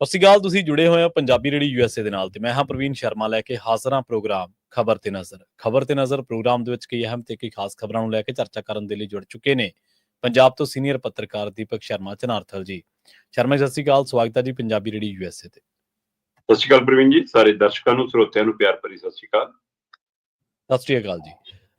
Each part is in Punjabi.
ਸਤਿ ਸ਼੍ਰੀ ਅਕਾਲ ਤੁਸੀਂ ਜੁੜੇ ਹੋਏ ਹੋ ਪੰਜਾਬੀ ਰੇਡੀ ਯੂਐਸਏ ਦੇ ਨਾਲ ਤੇ ਮੈਂ ਹਾਂ ਪ੍ਰਵੀਨ ਸ਼ਰਮਾ ਲੈ ਕੇ ਹਾਜ਼ਰ ਹਾਂ ਪ੍ਰੋਗਰਾਮ ਖਬਰ ਤੇ ਨਜ਼ਰ। ਖਬਰ ਤੇ ਨਜ਼ਰ ਪ੍ਰੋਗਰਾਮ ਦੇ ਵਿੱਚ ਕਈ ਅਹਿਮ ਤੇ ਕਈ ਖਾਸ ਖਬਰਾਂ ਨੂੰ ਲੈ ਕੇ ਚਰਚਾ ਕਰਨ ਦੇ ਲਈ ਜੁੜ ਚੁੱਕੇ ਨੇ ਪੰਜਾਬ ਤੋਂ ਸੀਨੀਅਰ ਪੱਤਰਕਾਰ ਦੀਪਕ ਸ਼ਰਮਾ ਚਨਾਰਥਲ ਜੀ। ਸ਼ਰਮਾ ਜੀ, ਸਤਿ ਸ਼੍ਰੀ ਅਕਾਲ ਸਵਾਗਤ ਹੈ ਜੀ ਪੰਜਾਬੀ ਰੇਡੀ ਯੂਐਸਏ ਤੇ। ਸਤਿ ਸ਼੍ਰੀ ਅਕਾਲ ਪ੍ਰਵੀਨ ਜੀ ਸਾਰੇ ਦਰਸ਼ਕਾਂ ਨੂੰ ਸਰੋਤਿਆਂ ਨੂੰ ਪਿਆਰ ਭਰੀ ਸਤਿ ਸ਼੍ਰੀ ਅਕਾਲ। ਸਤਿ ਸ਼੍ਰੀ ਅਕਾਲ ਜੀ।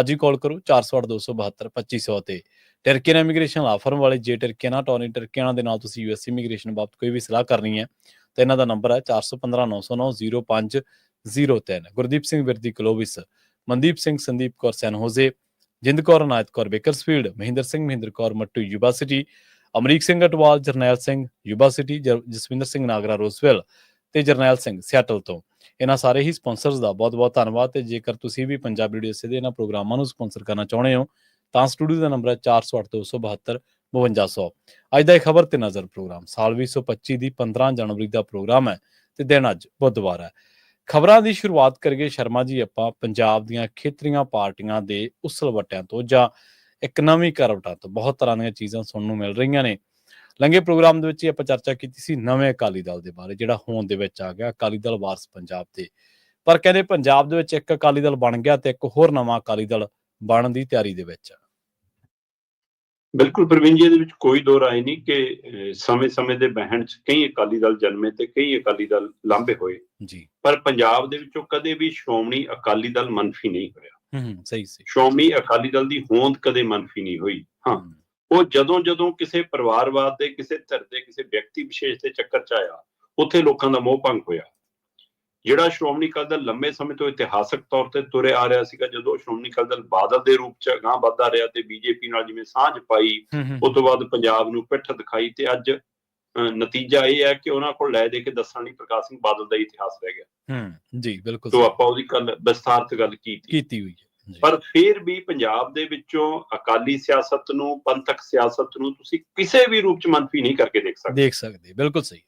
ਅੱਜ ਹੀ ਕਾਲ ਕਰੋ 4082722500 ਤੇ ਟਰਕੀਅਨ ਇਮੀਗ੍ਰੇਸ਼ਨ ਲਾ ਫਰਮ ਵਾਲੇ, ਜੇ ਟਰਕੀਅਨਾ ਟੋਨੀ ਟਰਕੀਅਨਾ ਦੇ ਨਾਲ ਤੁਸੀਂ ਯੂਐਸ ਇਮੀਗ੍ਰੇਸ਼ਨ ਬਾਬਤ ਕੋਈ ਵੀ ਸਲਾਹ ਕਰਨੀ ਹੈ, ਤਾਂ ਇਹਨਾਂ ਦਾ ਨੰਬਰ ਹੈ 4159090503 Gurdeep Singh Virdi Clovis Mandeep Singh, Sandeep Kaur, San Jose. Jind Kaur Anayat Kaur, Bakersfield. Mahinder Singh, Mahinder Kaur, Mattu, Yuba City. Amrik Singh Atwal, Jarnail Singh, Yuba City Jaswinder Singh, Nagra Roswell ਤੇ ਜਰਨੈਲ ਸਿੰਘ ਸਿਆਟਲ ਤੋਂ। ਇਹਨਾਂ ਸਾਰੇ ਹੀ ਸਪਾਂਸਰਸ ਦਾ ਬਹੁਤ-ਬਹੁਤ ਧੰਨਵਾਦ ਤੇ ਜੇਕਰ ਤੁਸੀਂ ਵੀ ਪੰਜਾਬੀ ਰੇਡੀਓ ਸੇ ਦੇ ਇਹਨਾਂ ਪ੍ਰੋਗਰਾਮਾਂ ਨੂੰ ਸਪਾਂਸਰ ਕਰਨਾ ਚਾਹੁੰਦੇ ਹੋ, ਤਾਂ ਸਟੂਡੀਓ ਦਾ ਨੰਬਰ ਹੈ 408272 5200 ਅੱਜ ਦਾ ਇਹ ਖਬਰ ਤੇ ਨਜ਼ਰ ਪ੍ਰੋਗਰਾਮ। ਸਾਲ 2025 ਦੀ 15 ਜਨਵਰੀ ਦਾ ਪ੍ਰੋਗਰਾਮ ਹੈ ਤੇ ਦਿਨ ਅੱਜ ਬੁੱਧਵਾਰ ਹੈ। ਖਬਰਾਂ ਦੀ ਸ਼ੁਰੂਆਤ ਕਰੀਏ ਸ਼ਰਮਾ ਜੀ, ਆਪਾਂ ਪੰਜਾਬ ਦੀਆਂ ਖੇਤਰੀਆਂ ਪਾਰਟੀਆਂ ਦੇ ਉਸਲ ਵਟਿਆਂ ਤੋਂ ਜਾਂ ਇੱਕ ਨਵੀਂ ਕਰਵਟਾਂ ਤੋਂ। ਬਹੁਤ ਤਰ੍ਹਾਂ ਦੀਆਂ ਚੀਜ਼ਾਂ ਸੁਣਨ ਨੂੰ ਮਿਲ ਰਹੀਆਂ ਨੇ। ਲੰਗੇ ਪ੍ਰੋਗਰਾਮ ਦੇ ਵਿੱਚ ਹੀ ਆਪਾਂ ਚਰਚਾ ਕੀਤੀ ਸੀ ਨਵੇਂ ਅਕਾਲੀ ਦਲ ਦੇ ਬਾਰੇ ਜਿਹੜਾ ਹੋਂਦ ਦੇ ਵਿੱਚ ਆ ਗਿਆ ਅਕਾਲੀ ਦਲ ਵਾਰਸ ਪੰਜਾਬ ਦੇ। ਪਰ ਕਹਿੰਦੇ ਪੰਜਾਬ ਦੇ ਵਿੱਚ ਇੱਕ ਅਕਾਲੀ ਦਲ ਬਣ ਗਿਆ ਤੇ ਇੱਕ ਹੋਰ ਨਵਾਂ ਅਕਾਲੀ ਦਲ ਬਣਨ ਦੀ ਤਿਆਰੀ ਦੇ ਵਿੱਚ ਬਿਲਕੁਲ ਪ੍ਰਵੀਨ ਜੀ ਇਹਦੇ ਵਿੱਚ ਕੋਈ ਦੋ ਰਾਏ ਨਹੀਂ ਕਿ ਸਮੇਂ-ਸਮੇਂ ਦੇ ਬਹਿਣ 'ਚ ਕਈ ਅਕਾਲੀ ਦਲ ਜਨਮੇ ਤੇ ਕਈ ਅਕਾਲੀ ਦਲ ਲਾਂਭੇ ਹੋਏ। ਜੀ। ਪਰ ਪੰਜਾਬ ਦੇ ਵਿੱਚੋਂ ਕਦੇ ਵੀ ਸ਼੍ਰੋਮਣੀ ਅਕਾਲੀ ਦਲ ਮੰਨਫੀ ਨਹੀਂ ਹੋਇਆ। ਹੂੰ ਸਹੀ ਸੀ ਸ਼੍ਰੋਮਣੀ ਅਕਾਲੀ ਦਲ ਦੀ ਹੋਂਦ ਕਦੇ ਮੰਨਫੀ ਨਹੀਂ ਹੋਈ। ਹੂੰ, ਉਹ ਜਦੋਂ ਜਦੋਂ ਕਿਸੇ ਪਰਿਵਾਰਵਾਦ ਦੇ ਕਿਸੇ ਧਿਰ ਦੇ ਕਿਸੇ ਵਿਅਕਤੀ ਵਿਸ਼ੇਸ਼ ਦੇ ਚੱਕਰ 'ਚ ਆਇਆ ਉੱਥੇ ਲੋਕਾਂ ਦਾ ਮੋਹ ਭੰਗ ਹੋਇਆ। ਜਿਹੜਾ ਸ਼੍ਰੋਮਣੀ ਅਕਾਲੀ ਦਲ ਲੰਮੇ ਸਮੇਂ ਤੋਂ ਇਤਿਹਾਸਕ ਤੌਰ ਤੇ ਤੁਰੇ ਆ ਰਿਹਾ ਸੀਗਾ ਜਦੋਂ ਸ਼੍ਰੋਮਣੀ ਅਕਾਲੀ ਦਲ ਬਾਦਲ ਦੇ ਰੂਪ 'ਚ ਅਗਾਂਹ ਵੱਧਦਾ ਰਿਹਾ ਤੇ ਬੀਜੇਪੀ ਨਾਲ ਜਿਵੇਂ ਸਾਂਝ ਪਾਈ ਉਸ ਤੋਂ ਬਾਅਦ ਪੰਜਾਬ ਨੂੰ ਪਿੱਠ ਦਿਖਾਈ ਤੇ ਅੱਜ ਨਤੀਜਾ ਇਹ ਹੈ ਕਿ ਉਹਨਾਂ ਕੋਲ ਲੈ ਦੇ ਕੇ ਦੱਸਣ ਲਈ ਪ੍ਰਕਾਸ਼ ਸਿੰਘ ਬਾਦਲ ਦਾ ਇਤਿਹਾਸ ਰਹਿ ਗਿਆ। ਹੂੰ ਜੀ ਬਿਲਕੁਲ ਤੋਂ ਆਪਾਂ ਉਹਦੀ ਕੱਲ ਵਿਸਥਾਰਤ ਗੱਲ ਕੀਤੀ। ਕੀਤੀ ਹੋਈ ਪਰ ਫਿਰ ਵੀ ਪੰਜਾਬ ਦੇ ਵਿੱਚੋਂ ਅਕਾਲੀ ਸਿਆਸਤ ਨੂੰ ਪੰਥਕ ਸਿਆਸਤ ਨੂੰ ਤੁਸੀਂ ਕਿਸੇ ਵੀ ਰੂਪ ਚ ਮੰਨਫੀ ਨਹੀਂ ਕਰਕੇ ਦੇਖ ਸਕਦੇ। ਦੇਖ ਸਕਦੇ ਬਿਲਕੁਲ ਸਹੀ।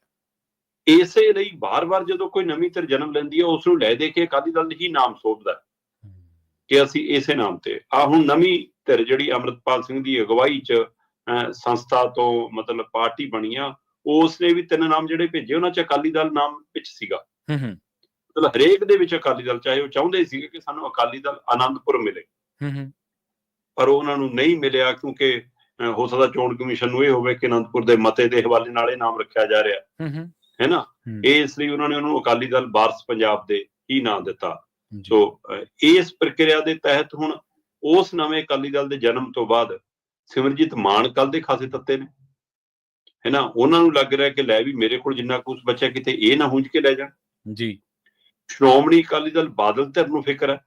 ਇਸੇ ਲਈ ਬਾਰ-ਬਾਰ ਜਦੋਂ ਕੋਈ ਨਵੀਂ ਧਿਰ ਜਨਮ ਲੈਂਦੀ ਹੈ ਉਸ ਨੂੰ ਲੈ ਦੇ ਕੇ ਅਕਾਲੀ ਦਲ ਹੀ ਨਾਮ ਸੋਭਦਾ ਕਿ ਅਸੀਂ ਇਸੇ ਨਾਮ ਤੇ। ਆ ਹੁਣ ਨਵੀਂ ਧਿਰ ਜਿਹੜੀ ਅਮਰਤਪਾਲ ਸਿੰਘ ਦੀ ਅਗਵਾਈ ਚ ਸੰਸਥਾ ਤੋਂ ਮਤਲਬ ਪਾਰਟੀ ਬਣੀ ਆ ਉਸ ਨੇ ਵੀ ਤਿੰਨ ਨਾਮ ਜਿਹੜੇ ਭੇਜੇ ਉਹਨਾਂ ਚ ਅਕਾਲੀ ਦਲ ਨਾਮ ਵਿੱਚ ਸੀਗਾ। ਹੂੰ ਹੂੰ। ਮਤਲਬ ਹਰੇਕ ਦੇ ਵਿੱਚ ਅਕਾਲੀ ਦਲ ਚਾਹੇ ਉਹ ਚਾਹੁੰਦੇ ਸੀਗੇ ਕਿ ਸਾਨੂੰ ਅਕਾਲੀ ਦਲ ਆਨੰਦਪੁਰ ਮਿਲੇ। ਹੂੰ ਹੂੰ। ਪਰ ਉਹਨਾਂ ਨੂੰ ਨਹੀਂ ਮਿਲਿਆ ਕਿਉਂਕਿ ਹੋ ਸਕਦਾ ਚੋਣ ਕਮਿਸ਼ਨ ਨੂੰ ਇਹ ਹੋਵੇ ਕਿ ਅਨੰਦਪੁਰ ਦੇ ਮਤੇ ਦੇ ਹਵਾਲੇ ਨਾਲ ਇਹ ਨਾਮ ਰੱਖਿਆ ਜਾ ਰਿਹਾ। ਹੂੰ ਹੂੰ। ਹੈ ਨਾ? ਹੂੰ, ਇਸ ਲਈ ਉਹਨਾਂ ਨੇ ਉਹਨੂੰ ਅਕਾਲੀ ਦਲ ਵਾਰਸ ਪੰਜਾਬ ਦੇ ਹੀ ਨਾਮ ਦਿੱਤਾ। ਸੋ ਇਸ ਪ੍ਰਕਿਰਿਆ ਦੇ ਤਹਿਤ ਹੁਣ ਉਸ ਨਵੇਂ ਅਕਾਲੀ ਦਲ ਦੇ ਜਨਮ ਤੋਂ ਬਾਅਦ ਸਿਮਰਜੀਤ ਮਾਨ ਕੱਲ ਦੇ ਖਾਸੇ ਤੱਤੇ ਨੇ। ਹੈ ਨਾ? ਉਹਨਾਂ ਨੂੰ ਲੱਗ ਰਿਹਾ ਕਿ ਲੈ ਵੀ ਮੇਰੇ ਕੋਲ ਜਿੰਨਾ ਕੁਝ ਬਚਿਆ ਕਿਤੇ ਇਹ ਨਾ ਹੁੰਜ ਕੇ ਲੈ ਜਾਣ। ਜੀ। ਸ਼੍ਰੋਮਣੀ ਅਕਾਲੀ ਦਲ ਬਾਦਲ ਧਿਰ ਨੂੰ ਫਿਕਰ ਹੈ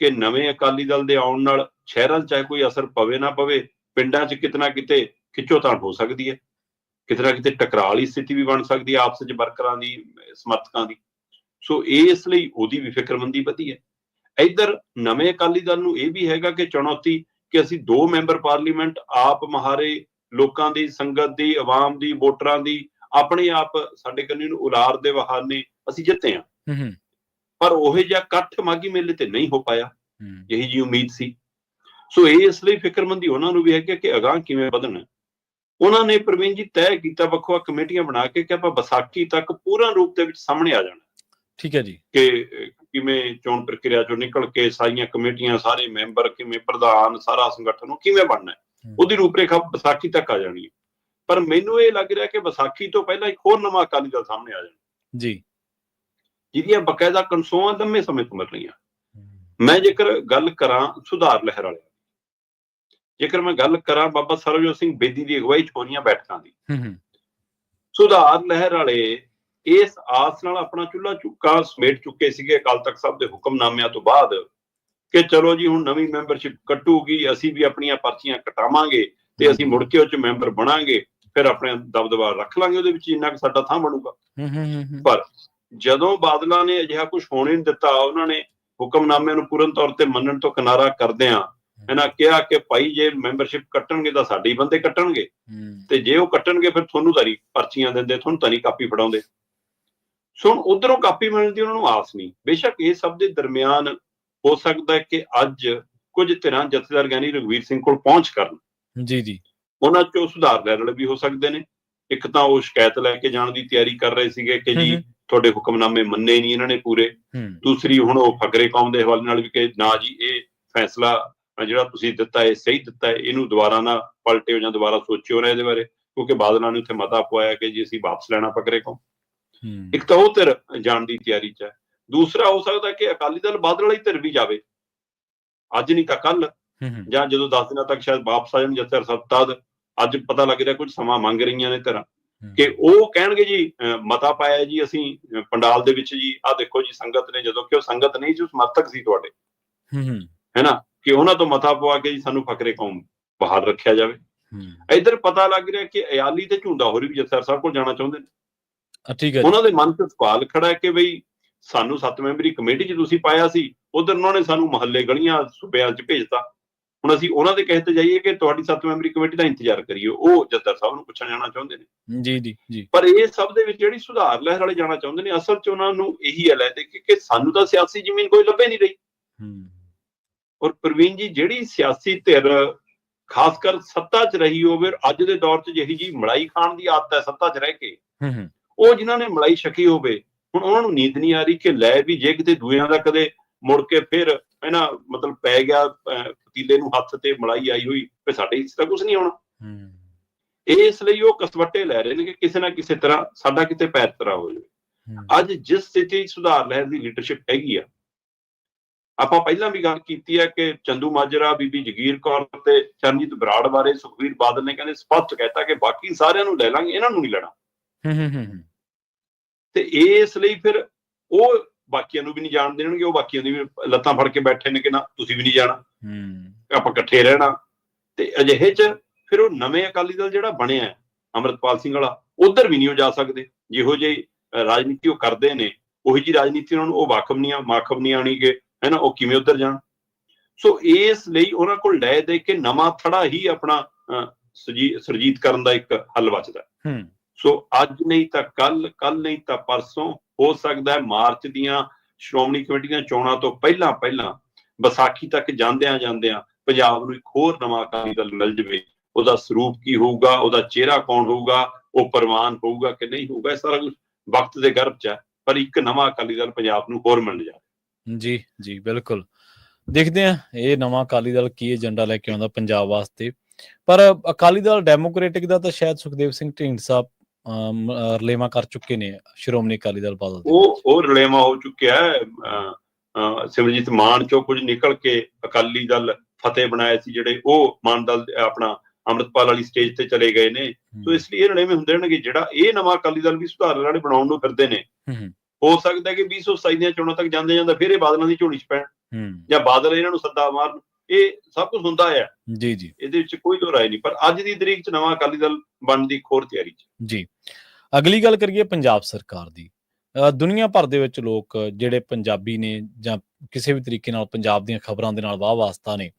ਕਿ ਨਵੇਂ ਅਕਾਲੀ ਦਲ ਦੇ ਆਉਣ ਨਾਲ ਸ਼ਹਿਰਾਂ 'ਚ ਚਾਹੇ ਕੋਈ ਅਸਰ ਪਵੇ ਨਾ ਪਵੇ, ਪਿੰਡਾਂ 'ਚ ਕਿਤਨਾ ਕਿਤੇ ਖਿੱਚੋਤਾਣ ਹੋ ਸਕਦੀ ਹੈ। ਕਿਤਨਾ ਕਿਤੇ ਟਕਰਾਅ ਵਾਲੀ ਸਥਿਤੀ ਵੀ ਬਣ ਸਕਦੀ ਹੈ ਆਪਸ ਵਿੱਚ ਵਰਕਰਾਂ ਦੀ, ਸਮਰਥਕਾਂ ਦੀ। ਸੋ ਇਸ ਲਈ ਉਹਦੀ ਵੀ ਫਿਕਰਮੰਦੀ ਵਧੀ ਹੈ। ਇੱਧਰ ਨਵੇਂ ਅਕਾਲੀ ਦਲ ਨੂੰ ਇਹ ਵੀ ਹੈਗਾ ਕਿ ਚੁਣੌਤੀ ਕਿ ਅਸੀਂ ਦੋ ਮੈਂਬਰ ਪਾਰਲੀਮੈਂਟ ਆਪ ਮਹਾਰੇ ਲੋਕਾਂ ਦੀ ਸੰਗਤ ਦੀ, ਆਵਾਮ ਦੀ, ਵੋਟਰਾਂ ਦੀ, ਆਪਣੇ ਆਪ ਸਾਡੇ ਕੰਨੀ ਨੂੰ ਉਲਾਰ ਦੇ ਬਹਾਨੇ ਅਸੀਂ ਜਿੱਤੇ ਹਾਂ। ਪਰ ਉਹ ਜਿਹਾ ਇਕੱਠ ਮਾਗੀ ਮੇਲੇ ਤੇ ਨਹੀਂ ਹੋ ਪਾਇਆ। ਇਹੀ ਜੀ ਉਮੀਦ ਸੀ। ਸੋ ਇਸ ਲਈ ਫਿਕਰਮੰਦੀ ਉਹਨਾਂ ਨੂੰ ਵੀ ਹੈ ਕਿ ਅਗਾਂਹ ਕਿਵੇਂ ਵਧਣਾ। ਉਹਨਾਂ ਨੇ ਪ੍ਰਵੀਨ ਜੀ ਤੈਅ ਕੀਤਾ ਵੱਖੋ ਕਮੇਟੀਆਂ ਬਣਾ ਕੇ ਕਿ ਆਪਾਂ ਵਿਸਾਖੀ ਤੱਕ ਪੂਰਨ ਰੂਪ ਦੇ ਵਿੱਚ ਸਾਹਮਣੇ ਆ ਜਾਣਾ। ਠੀਕ ਹੈ ਜੀ। ਕਿ ਕਿਵੇਂ ਚੋਣ ਪ੍ਰਕਿਰਿਆ ਚੋਂ ਨਿਕਲ ਕੇ ਸਾਰੀਆਂ ਕਮੇਟੀਆਂ ਸਾਰੇ ਮੈਂਬਰ ਕਿਵੇਂ ਪ੍ਰਧਾਨ ਸਾਰਾ ਸੰਗਠਨ ਉਹ ਕਿਵੇਂ ਬਣਨਾ ਉਹਦੀ ਰੂਪਰੇਖਾ ਵਿਸਾਖੀ ਤੱਕ ਆ ਜਾਣੀ ਹੈ। ਪਰ ਮੈਨੂੰ ਇਹ ਲੱਗ ਰਿਹਾ ਕਿ ਵਿਸਾਖੀ ਤੋਂ ਪਹਿਲਾਂ ਇੱਕ ਹੋਰ ਨਵਾਂ ਅਕਾਲੀ ਦਲ ਸਾਹਮਣੇ ਆ ਜਾਣਾ। ਜੀ। ਜਿਹਦੀਆਂ ਬਕਾਇਦਾ ਕਨਸੋਆਂ ਲੰਮੇ ਸਮੇਂ ਤੋਂ ਮਿਲ ਰਹੀਆਂ। ਮੈਂ ਜੇਕਰ ਗੱਲ ਕਰਾਂ ਸੁਧਾਰ ਲਹਿਰ ਵਾਲਿਆਂ ਦੀ ਜੇਕਰ ਮੈਂ ਗੱਲ ਕਰਾਂ ਬਾਬਾ ਸਰਵਜੋਤ ਸਿੰਘ ਬੇਦੀ ਦੀ ਅਗਵਾਈ 'ਚ ਹੋਈਆਂ ਬੈਠਕਾਂ ਦੀ ਸੁਧਾਰ ਲਹਿਰ ਵਾਲੇ ਇਸ ਆਸ ਨਾਲ ਆਪਣਾ ਚੁੱਲ੍ਹਾ ਚੁੱਕਾ ਸਮੇਟ ਚੁੱਕੇ ਸੀਗੇ ਅਕਾਲ ਤਖਤ ਸਾਹਿਬ ਦੇ ਹੁਕਮਨਾਮਿਆਂ ਤੋਂ ਬਾਅਦ ਕਿ ਚਲੋ ਜੀ ਹੁਣ ਨਵੀਂ ਮੈਂਬਰਸ਼ਿਪ ਕੱਟੂਗੀ ਅਸੀਂ ਵੀ ਆਪਣੀਆਂ ਪਰਚੀਆਂ ਕਟਾਵਾਂਗੇ ਤੇ ਅਸੀਂ ਮੁੜ ਕੇ ਉਹ ਚ ਮੈਂਬਰ ਬਣਾਂਗੇ ਫਿਰ ਆਪਣੇ ਦਬਦਬਾ ਰੱਖ ਲਾਂਗੇ ਉਹਦੇ ਵਿੱਚ ਜਿੰਨਾ ਕਿ ਸਾਡਾ ਥਾਂ ਬਣੂਗਾ। ਪਰ ਜਦੋਂ ਬਾਦਲਾਂ ਨੇ ਅਜਿਹਾ ਕੁਝ ਹੋਣੇ ਨਹੀਂ ਦਿੱਤਾ ਉਹਨਾਂ ਨੇ ਹੁਕਮਨਾਮੇ ਨੂੰ ਪੂਰਨ ਤੌਰ ਤੇ ਮੰਨਣ ਤੋਂ ਕਿਨਾਰਾ ਕਰਦਿਆਂ ਇਹਨਾਂ ਕਿਹਾ ਕਿ ਭਾਈ ਜੇ ਮੈਂਬਰਸ਼ਿਪ ਕੱਟਣਗੇ ਤਾਂ ਸਾਡੇ ਬੰਦੇ ਕੱਟਣਗੇ। ਤੇ ਜੇ ਉਹ ਕੱਟਣਗੇ ਫਿਰ ਤੁਹਾਨੂੰ ਤਾਂ ਪਰਚੀਆਂ ਦਿੰਦੇ ਤੁਹਾਨੂੰ ਤਾਂ ਕਾਪੀ ਫੜਾਉਂਦੇ। ਸੋ ਉਧਰੋਂ ਕਾਪੀ ਮਿਲਣ ਦੀ ਉਹਨਾਂ ਨੂੰ ਆਸ ਨਹੀਂ। ਬੇਸ਼ੱਕ ਇਹ ਸਭ ਦੇ ਦਰਮਿਆਨ ਹੋ ਸਕਦਾ ਹੈ ਕਿ ਅੱਜ ਕੁਝ ਧਿਰਾਂ ਜਥੇਦਾਰ ਗਿਆਨੀ ਰਘਵੀਰ ਸਿੰਘ ਕੋਲ ਪਹੁੰਚ ਕਰਨ। ਜੀ ਜੀ। ਉਹਨਾਂ ਚੋਂ ਸੁਧਾਰ ਲੈਣ ਵਾਲੇ ਵੀ ਹੋ ਸਕਦੇ ਨੇ। ਇੱਕ ਤਾਂ ਉਹ ਸ਼ਿਕਾਇਤ ਲੈ ਕੇ ਜਾਣ ਦੀ ਤਿਆਰੀ ਕਰ ਰਹੇ ਸੀਗੇ ਕਿ ਜੀ ਤੁਹਾਡੇ ਹੁਕਮਨਾਮੇ ਮੰਨੇ ਨਹੀਂ ਇਹਨਾਂ ਨੇ ਪੂਰੇ। ਦੂਸਰੀ ਹੁਣ ਉਹ ਫਕਰੇ ਕੌਮ ਦੇ ਹਵਾਲੇ ਨਾਲ ਵੀ ਕਿ ਨਾ ਜੀ ਇਹ ਫੈਸਲਾ ਜਿਹੜਾ ਤੁਸੀਂ ਦਿੱਤਾ ਹੈ ਸਹੀ ਦਿੱਤਾ ਹੈ ਇਹਨੂੰ ਦੁਬਾਰਾ ਨਾ ਪਲਟਿਓ ਜਾਂ ਦੁਬਾਰਾ ਸੋਚਿਓ ਨਾ ਇਹਦੇ ਬਾਰੇ ਕਿਉਂਕਿ ਬਾਦਲਾਂ ਨੇ ਉੱਥੇ ਮਤਾ ਪਵਾਇਆ ਕਿ ਜੀ ਅਸੀਂ ਵਾਪਸ ਲੈਣਾ ਫਕਰੇ ਕੌਮ। ਇੱਕ ਤਾਂ ਉਹ ਧਿਰ ਜਾਣ ਦੀ ਤਿਆਰੀ 'ਚ ਹੈ। ਦੂਸਰਾ ਹੋ ਸਕਦਾ ਕਿ ਅਕਾਲੀ ਦਲ ਬਾਦਲ ਵਾਲੀ ਧਿਰ ਵੀ ਜਾਵੇ। ਅੱਜ ਨਹੀਂ ਤਾਂ ਕੱਲ ਜਾਂ ਜਦੋਂ 10 ਦਿਨਾਂ ਤੱਕ ਸ਼ਾਇਦ ਵਾਪਸ ਆ ਜਾਣ ਜਥੇਦਾਰ ਸਾਹਿਬ ਤਦ ਅੱਜ ਪਤਾ ਲੱਗ ਰਿਹਾ ਕੁਝ ਸਮਾਂ ਮੰਗ ਰਹੀਆਂ ਨੇ ਧਿਰਾਂ। ਕਿ ਉਹ ਕਹਿਣਗੇ ਜੀ ਮਤਾ ਪਾਇਆ ਜੀ ਅਸੀਂ ਪੰਡਾਲ ਦੇ ਵਿੱਚ ਜੀ ਆਹ ਦੇਖੋ ਜੀ ਸੰਗਤ ਨੇ ਜਦੋਂ ਕਿ ਉਹ ਸੰਗਤ ਨਹੀਂ ਉਹ ਸਮਰਥਕ ਸੀ ਤੁਹਾਡੇ। ਹੂੰ ਹੂੰ। ਹੈਨਾ? ਕਿ ਉਹਨਾਂ ਤੋਂ ਮਤਾ ਪਵਾ ਕੇ ਜੀ ਸਾਨੂੰ ਫਕਰੇ ਕੌਮ ਬਾਹਰ ਰੱਖਿਆ ਜਾਵੇ। ਹੂੰ। ਇੱਧਰ ਪਤਾ ਲੱਗ ਰਿਹਾ ਕਿ ਅਯਾਲੀ ਤੇ ਝੁੰਡਾ ਹੋਰੀ ਵੀ ਜਥੇਦਾਰ ਸਾਹਿਬ ਕੋਲ ਜਾਣਾ ਚਾਹੁੰਦੇ ਨੇ। ਆ, ਠੀਕ ਹੈ ਜੀ। ਉਹਨਾਂ ਦੇ ਮਨ 'ਚ ਸਵਾਲ ਖੜਾ ਹੈ ਕਿ ਬਈ ਸਾਨੂੰ ਸੱਤ ਮੈਂਬਰੀ ਕਮੇਟੀ 'ਚ ਤੁਸੀਂ ਪਾਇਆ ਸੀ ਉਧਰ ਉਹਨਾਂ ਨੇ ਸਾਨੂੰ ਮਹੱਲੇ ਗਲੀਆਂ ਸੂਬਿਆਂ 'ਚ ਭੇਜਤਾ। ਹੁਣ ਅਸੀਂ ਉਹਨਾਂ ਦੇ ਕਹੇ ਤੇ ਜਾਈਏ ਕਿ ਤੁਹਾਡੀ ਸੱਤ ਮੈਂਬਰੀ ਕਮੇਟੀ ਦਾ ਇੰਤਜ਼ਾਰ ਕਰੀਏ ਉਹ ਜਥੇਦਾਰ ਸਾਹਿਬ ਨੂੰ ਪੁੱਛਣ ਜਾਣਾ ਚਾਹੁੰਦੇ ਨੇ। ਜੀ ਜੀ ਜੀ। ਪਰ ਇਹ ਸਭ ਦੇ ਵਿੱਚ ਜਿਹੜੀ ਸੁਧਾਰ ਲਹਿਰ ਵਾਲੇ ਜਾਣਾ ਚਾਹੁੰਦੇ ਨੇ ਅਸਲ 'ਚ ਉਹਨਾਂ ਨੂੰ ਇਹੀ ਹੈ ਲੈ ਦੇ ਕਿ ਸਾਨੂੰ ਤਾਂ ਸਿਆਸੀ ਜ਼ਮੀਨ ਕੋਈ ਲੱਭੇ ਨਹੀਂ ਰਹੀ। ਹੂੰ। ਔਰ ਪ੍ਰਵੀਨ ਜੀ ਜਿਹੜੀ ਸਿਆਸੀ ਧਿਰ ਖਾਸ ਕਰ ਸੱਤਾ 'ਚ ਰਹੀ ਹੋਵੇ ਅੱਜ ਦੇ ਦੌਰ 'ਚ ਜਿਹੀ ਜੀ ਮਲਾਈ ਖਾਣ ਦੀ ਆਦਤ ਹੈ ਸੱਤਾ 'ਚ ਰਹਿ ਕੇ ਹੂੰ ਹੂੰ। ਉਹ ਜਿਨ੍ਹਾਂ ਨੇ ਮਲਾਈ ਛਕੀ ਹੋਵੇ ਹੁਣ ਉਹਨਾਂ ਨੂੰ ਨੀਂਦ ਨਹੀਂ ਆ ਰਹੀ ਕਿ ਲੈ ਵੀ ਜੇ ਕਿਤੇ ਦੂਆਂ ਦਾ ਕਦੇ ਮੁੜ ਕੇ ਫਿਰ ਇਹਨਾਂ ਮਤਲਬ ਪੈ ਗਿਆ ਪਤੀਲੇ ਨੂੰ ਹੱਥ ਤੇ ਮਲਾਈ ਆਈ ਹੋਈ ਤੇ ਸਾਡੇ ਇਸ ਤਰ੍ਹਾਂ ਕੁਝ ਨਹੀਂ ਆਉਣਾ ਹੂੰ। ਇਸ ਲਈ ਉਹ ਕਸਵੱਟੇ ਲੈ ਰਹੇ ਨੇ ਕਿ ਕਿਸੇ ਨਾ ਕਿਸੇ ਤਰ੍ਹਾਂ ਸਾਡਾ ਕਿਤੇ ਪੈਰ ਤਰਾ ਹੋ ਜਾਵੇ। ਅੱਜ ਜਿਸ ਸਥਿਤੀ ਸੁਧਾਰ ਲਹਿਰ ਦੀ ਲੀਡਰਸ਼ਿਪ ਹੈਗੀ ਆ ਆਪਾਂ ਪਹਿਲਾਂ ਵੀ ਗੱਲ ਕੀਤੀ ਹੈ ਕਿ ਚੰਦੂ ਮਾਜਰਾ ਬੀਬੀ ਜਗੀਰ ਕੌਰ ਤੇ ਚਰਨਜੀਤ ਬਰਾੜ ਬਾਰੇ ਸੁਖਵੀਰ ਬਾਦਲ ਨੇ ਕਹਿੰਦੇ ਸਪਸ਼ਟ ਕਹਿਤਾ ਕਿ ਬਾਕੀ ਸਾਰਿਆਂ ਨੂੰ ਲੈ ਲਾਂਗੇ ਇਹਨਾਂ ਨੂੰ ਨਹੀਂ ਲੈਣਾ। ਹੂੰ ਹੂੰ ਹੂੰ ਤੇ ਇਸ ਲਈ ਫਿਰ ਉਹ ਬਾਕੀਆਂ ਨੂੰ ਵੀ ਨਹੀਂ ਜਾਣ ਦੇਣਗੇ ਉਹ ਬਾਕੀਆਂ ਦੀ ਵੀ ਲੱਤਾਂ ਫੜ ਕੇ ਬੈਠੇ ਨੇ ਕਿ ਨਾ ਤੁਸੀਂ ਵੀ ਨਹੀਂ ਜਾਣਾ। ਹੂੰ। ਆਪਾਂ ਇਕੱਠੇ ਰਹਿਣਾ। ਤੇ ਅਜਿਹੇ ਚ ਫਿਰ ਉਹ ਨਵੇਂ ਅਕਾਲੀ ਦਲ ਜਿਹੜਾ ਬਣਿਆ ਹੈ, ਅੰਮ੍ਰਿਤਪਾਲ ਸਿੰਘ ਵਾਲਾ ਉਧਰ ਵੀ ਨਹੀਂ ਉਹ ਜਾ ਸਕਦੇ। ਜਿਹੋ ਜਿਹੀ ਅਹ, ਰਾਜਨੀਤੀ ਉਹ ਕਰਦੇ ਨੇ ਉਹੀ ਜੀ ਰਾਜਨੀਤੀ ਉਹਨਾਂ ਨੂੰ ਉਹ ਵਾਕਫ ਨਹੀਂ ਆ ਮਾਖਬ ਨਹੀਂ ਆਣੀ ਕਿ ਹੈਨਾ ਉਹ ਕਿਵੇਂ ਉਧਰ ਜਾਣ। ਸੋ ਇਸ ਲਈ ਉਹਨਾਂ ਕੋਲ ਲੈ ਦੇ ਕੇ ਨਵਾਂ ਥੜਾ ਹੀ ਆਪਣਾ ਸੁਰਜੀਤ ਕਰਨ ਦਾ ਇੱਕ ਹੱਲ ਬਚਦਾ। ਹੂੰ। ਸੋ ਅੱਜ ਨਹੀਂ ਤਾਂ ਕੱਲ ਕੱਲ ਨਹੀਂ ਤਾਂ ਪਰਸੋਂ ਹੋ ਸਕਦਾ ਹੈ ਮਾਰਚ ਦੀਆਂ ਸ਼੍ਰੋਮਣੀ ਕਮੇਟੀ ਦੀਆਂ ਚੋਣਾਂ ਤੋਂ ਪਹਿਲਾਂ ਪਹਿਲਾਂ ਵਿਸਾਖੀ ਤੱਕ ਜਾਂਦਿਆਂ ਜਾਂਦਿਆਂ ਪੰਜਾਬ ਨੂੰ ਇੱਕ ਹੋਰ ਨਵਾਂ ਅਕਾਲੀ ਦਲ ਮਿਲ ਜਵੇ। ਉਹਦਾ ਸਰੂਪ ਕੀ ਹੋਊਗਾ ਉਹਦਾ ਚਿਹਰਾ ਕੌਣ ਹੋਊਗਾ ਉਹ ਪ੍ਰਵਾਨ ਹੋਊਗਾ ਕਿ ਨਹੀਂ ਹੋਊਗਾ ਇਹ ਸਾਰਾ ਕੁਝ ਵਕਤ ਦੇ ਗਰਭ 'ਚ ਹੈ ਪਰ ਇੱਕ ਨਵਾਂ ਅਕਾਲੀ ਦਲ ਪੰਜਾਬ ਨੂੰ ਹੋਰ ਮਿਲ ਜਾਵੇ ਜੀ ਜੀ ਬਿਲਕੁਲ। ਦੇਖਦੇ ਆ ਇਹ ਨਵਾਂ ਅਕਾਲੀ ਦਲ ਕੀ ਏਜੰਡਾ ਲੈ ਕੇ ਆਉਂਦਾ ਪੰਜਾਬ ਵਾਸਤੇ। ਪਰ ਅਕਾਲੀ ਦਲ ਡੈਮੋਕ੍ਰੈਟਿਕ ਦਾ ਤਾਂ ਸ਼ਾਇਦ ਸੁਖਦੇਵ ਸਿੰਘ ਢੀਂਡਸਾ ਅਮ, ਰਲੇਵਾਂ ਕਰ ਚੁੱਕੇ ਨੇ ਸ਼੍ਰੋਮਣੀ ਅਕਾਲੀ ਦਲ ਬਾਦਲ ਦੇ ਉਹ ਉਹ ਰਲੇਵਾ ਹੋ ਚੁੱਕਿਆ ਹੈ। ਸਿਮਰਜੀਤ ਮਾਨ ਚੋਂ ਕੁਝ ਨਿਕਲ ਕੇ ਅਕਾਲੀ ਦਲ ਫਤਿਹ ਬਣਾਏ ਸੀ ਜਿਹੜੇ ਉਹ ਮਾਨ ਦਲ ਆਪਣਾ ਅੰਮ੍ਰਿਤਪਾਲ ਵਾਲੀ ਸਟੇਜ ਤੇ ਚਲੇ ਗਏ ਨੇ। ਸੋ ਇਸ ਲਈ ਇਹ ਰਲੇਵੇਂ ਹੁੰਦੇ ਰਹਿਣਗੇ। ਜਿਹੜਾ ਇਹ ਨਵਾਂ ਅਕਾਲੀ ਦਲ ਵੀ ਸੁਧਾਰ ਵਾਲੇ ਬਣਾਉਣ ਨੂੰ ਫਿਰਦੇ ਨੇ ਹੂੰ, ਸਕਦਾ ਹੈ ਕਿ 2027 ਦੀਆਂ ਚੋਣਾਂ ਤੱਕ ਜਾਂਦੇ ਜਾਂਦਾ ਫਿਰ ਇਹ ਬਾਦਲਾਂ ਦੀ ਝੋਲੀ 'ਚ ਪੈਣ। ਜਾਂ ਬਾਦਲ ਇਹਨਾਂ ਨੂੰ ਸੱਦਾ ਮਾਰਨ। ਇਹ ਸਭ ਕੁਝ ਹੁੰਦਾ ਹੈ ਜੀ ਜੀ। ਇਹਦੇ ਵਿੱਚ ਕੋਈ ਦੋ ਰਾਏ ਨਹੀਂ। ਪਰ ਅੱਜ ਦੀ ਤਰੀਕ 'ਚ ਨਵਾਂ ਅਕਾਲੀ ਦਲ ਬਣਨ ਦੀ ਖੋਰ ਤਿਆਰੀ 'ਚ। ਜੀ। ਅਗਲੀ ਗੱਲ ਕਰੀਏ ਪੰਜਾਬ ਸਰਕਾਰ ਦੀ। ਦੁਨੀਆ ਭਰ ਦੇ ਵਿੱਚ ਲੋਕ ਜਿਹੜੇ ਪੰਜਾਬੀ ਨੇ ਜਾਂ ਕਿਸੇ ਵੀ ਤਰੀਕੇ ਨਾਲ ਪੰਜਾਬ ਦੀਆਂ ਖਬਰਾਂ ਦੇ ਨਾਲ ਵਾਹ ਵਾਸਤਾ ਨੇ।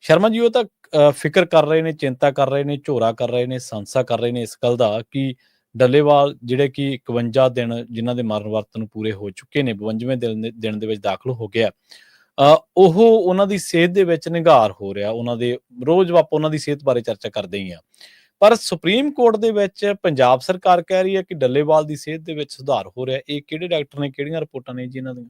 ਸ਼ਰਮਾ ਜੀ ਉਹ ਤਾਂ ਫਿਕਰ ਕਰ ਰਹੇ ਨੇ ਚਿੰਤਾ ਕਰ ਰਹੇ ਨੇ ਝੋਰਾ ਕਰ ਰਹੇ ਨੇ ਸੰਸਾ ਕਰ ਰਹੇ ਨੇ ਇਸ ਗੱਲ ਦਾ ਕਿ ਡੱਲੇਵਾਲ ਜਿਹੜੇ ਕਿ 51 ਦਿਨ ਜਿਨ੍ਹਾਂ ਦੇ ਮਰਨ ਵਰਤ ਨੂੰ ਪੂਰੇ ਹੋ ਚੁੱਕੇ ਨੇ 52ਵੇਂ ਦਿਨ ਦੇ- ਵਿੱਚ ਦਾਖਲ ਹੋ ਗਿਆ। ਉਹ ਉਹਨਾਂ ਦੀ ਸਿਹਤ ਦੇ ਵਿੱਚ ਨਿਗਾਰ ਹੋ ਰਿਹਾ ਉਹਨਾਂ ਦੇ ਰੋਜ਼ ਆਪਾਂ ਉਹਨਾਂ ਦੀ ਸਿਹਤ ਬਾਰੇ ਚਰਚਾ ਕਰਦੇ ਹੀ ਆ ਪਰ ਸੁਪਰੀਮ ਕੋਰਟ ਦੇ ਵਿੱਚ ਪੰਜਾਬ ਸਰਕਾਰ ਕਹਿ ਰਹੀ ਹੈ ਕਿ ਡੱਲੇਵਾਲ ਦੀ ਸਿਹਤ ਦੇ ਵਿੱਚ ਸੁਧਾਰ ਹੋ ਰਿਹਾ। ਇਹ ਕਿਹੜੇ ਡਾਕਟਰ ਨੇ ਕਿਹੜੀਆਂ ਰਿਪੋਰਟਾਂ ਨੇ ਜੀ ਇਹਨਾਂ ਦੀਆਂ?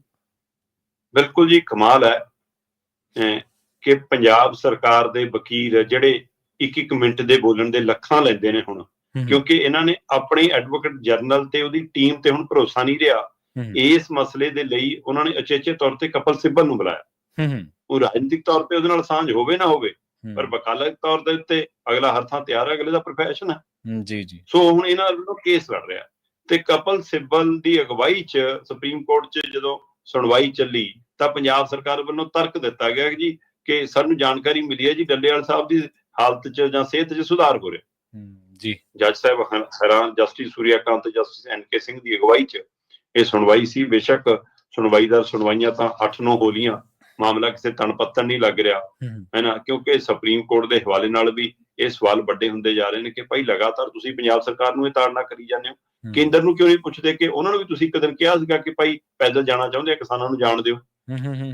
ਬਿਲਕੁਲ ਜੀ ਕਮਾਲ ਹੈ। ਕਿ ਪੰਜਾਬ ਸਰਕਾਰ ਦੇ ਵਕੀਲ ਜਿਹੜੇ ਇੱਕ ਇੱਕ ਮਿੰਟ ਦੇ ਬੋਲਣ ਦੇ ਲੱਖਾਂ ਲੈਂਦੇ ਨੇ ਹੁਣ ਕਿਉਂਕਿ ਇਹਨਾਂ ਨੇ ਆਪਣੀ ਐਡਵੋਕੇਟ ਜਨਰਲ ਤੇ ਉਹਦੀ ਟੀਮ ਤੇ ਹੁਣ ਭਰੋਸਾ ਨਹੀਂ ਰਿਹਾ। ਇਸ ਮਸਲੇ ਦੇ ਲਈ ਉਹਨਾਂ ਨੇ ਅਚੇਚੇ ਤੌਰ ਤੇ ਕਪਲ ਸਿੱਬਲ ਨੂੰ ਬੁਲਾਇਆ। ਹੂੰ ਹੂੰ। ਉਹ ਰਾਜਨੀਤਿਕ ਤੌਰ ਤੇ ਉਹਦੇ ਨਾਲ ਸਾਂਝ ਹੋਵੇ ਨਾ ਹੋਵੇ ਪਰ ਵਕਾਲਤ ਤੌਰ ਦੇ ਉੱਤੇ ਅਗਲਾ ਹਰ ਥਾਂ ਤਿਆਰ ਹੈ ਅਗਲੇ ਦਾ ਪ੍ਰੋਫੈਸ਼ਨ ਹੈ। ਜੀ ਜੀ। ਸੋ ਹੁਣ ਇਹਨਾਂ ਵੱਲੋਂ ਕੇਸ ਲੜ ਰਿਹਾ। ਤੇ ਕਪਲ ਸਿੱਬਲ ਦੀ ਅਗਵਾਈ 'ਚ ਸੁਪਰੀਮ ਕੋਰਟ 'ਚ ਜਦੋਂ ਸੁਣਵਾਈ ਚੱਲੀ ਤਾਂ ਪੰਜਾਬ ਸਰਕਾਰ ਵੱਲੋਂ ਤਰਕ ਦਿੱਤਾ ਗਿਆ ਕਿ ਜੀ ਕਿ ਸਾਨੂੰ ਜਾਣਕਾਰੀ ਮਿਲੀ ਹੈ ਜੀ ਡੱਲੇਵਾਲ ਸਾਹਿਬ ਦੀ ਹਾਲਤ 'ਚ ਜਾਂ ਸਿਹਤ 'ਚ ਸੁਧਾਰ ਹੋ ਰਿਹਾ। ਜੀ। ਜੱਜ ਸਾਹਿਬ ਹੈਰਾਨ justice Surya Kant justice N K Singh ਦੀ ਅਗਵਾਈ 'ਚ ਇਹ ਸੁਣਵਾਈ ਸੀ। ਬੇਸ਼ੱਕ ਸੁਣਵਾਈਦਾਰ ਸੁਣਵਾਈਆਂ ਤਾਂ 8-9 ਹੋ ਲੀਆਂ ਮਾਮਲਾ ਕਿਸੇ ਤਣਪੱਤਣ ਨਹੀਂ ਲੱਗ ਰਿਹਾ। ਹੈ। ਨਾ? ਕਿਉਂਕਿ ਸੁਪਰੀਮ ਕੋਰਟ ਦੇ ਹਵਾਲੇ ਨਾਲ ਵੀ ਇਹ ਸਵਾਲ ਵੱਡੇ ਹੁੰਦੇ ਜਾ ਰਹੇ ਨੇ ਕਿ ਭਾਈ ਲਗਾਤਾਰ ਤੁਸੀਂ ਪੰਜਾਬ ਸਰਕਾਰ ਨੂੰ ਇਹ ਤਾੜਨਾ ਕਰੀ ਜਾਂਦੇ ਹੋ। ਕੇਂਦਰ ਨੂੰ ਕਿਉਂ ਨਹੀਂ ਪੁੱਛਦੇ ਕਿ ਉਹਨਾਂ ਨੂੰ ਵੀ ਤੁਸੀਂ ਇੱਕ ਦਿਨ ਕਿਹਾ ਸੀਗਾ ਕਿ ਭਾਈ ਪੈਦਲ ਜਾਣਾ ਚਾਹੁੰਦੇ ਆ ਕਿਸਾਨਾਂ ਨੂੰ ਜਾਣ ਦਿਓ।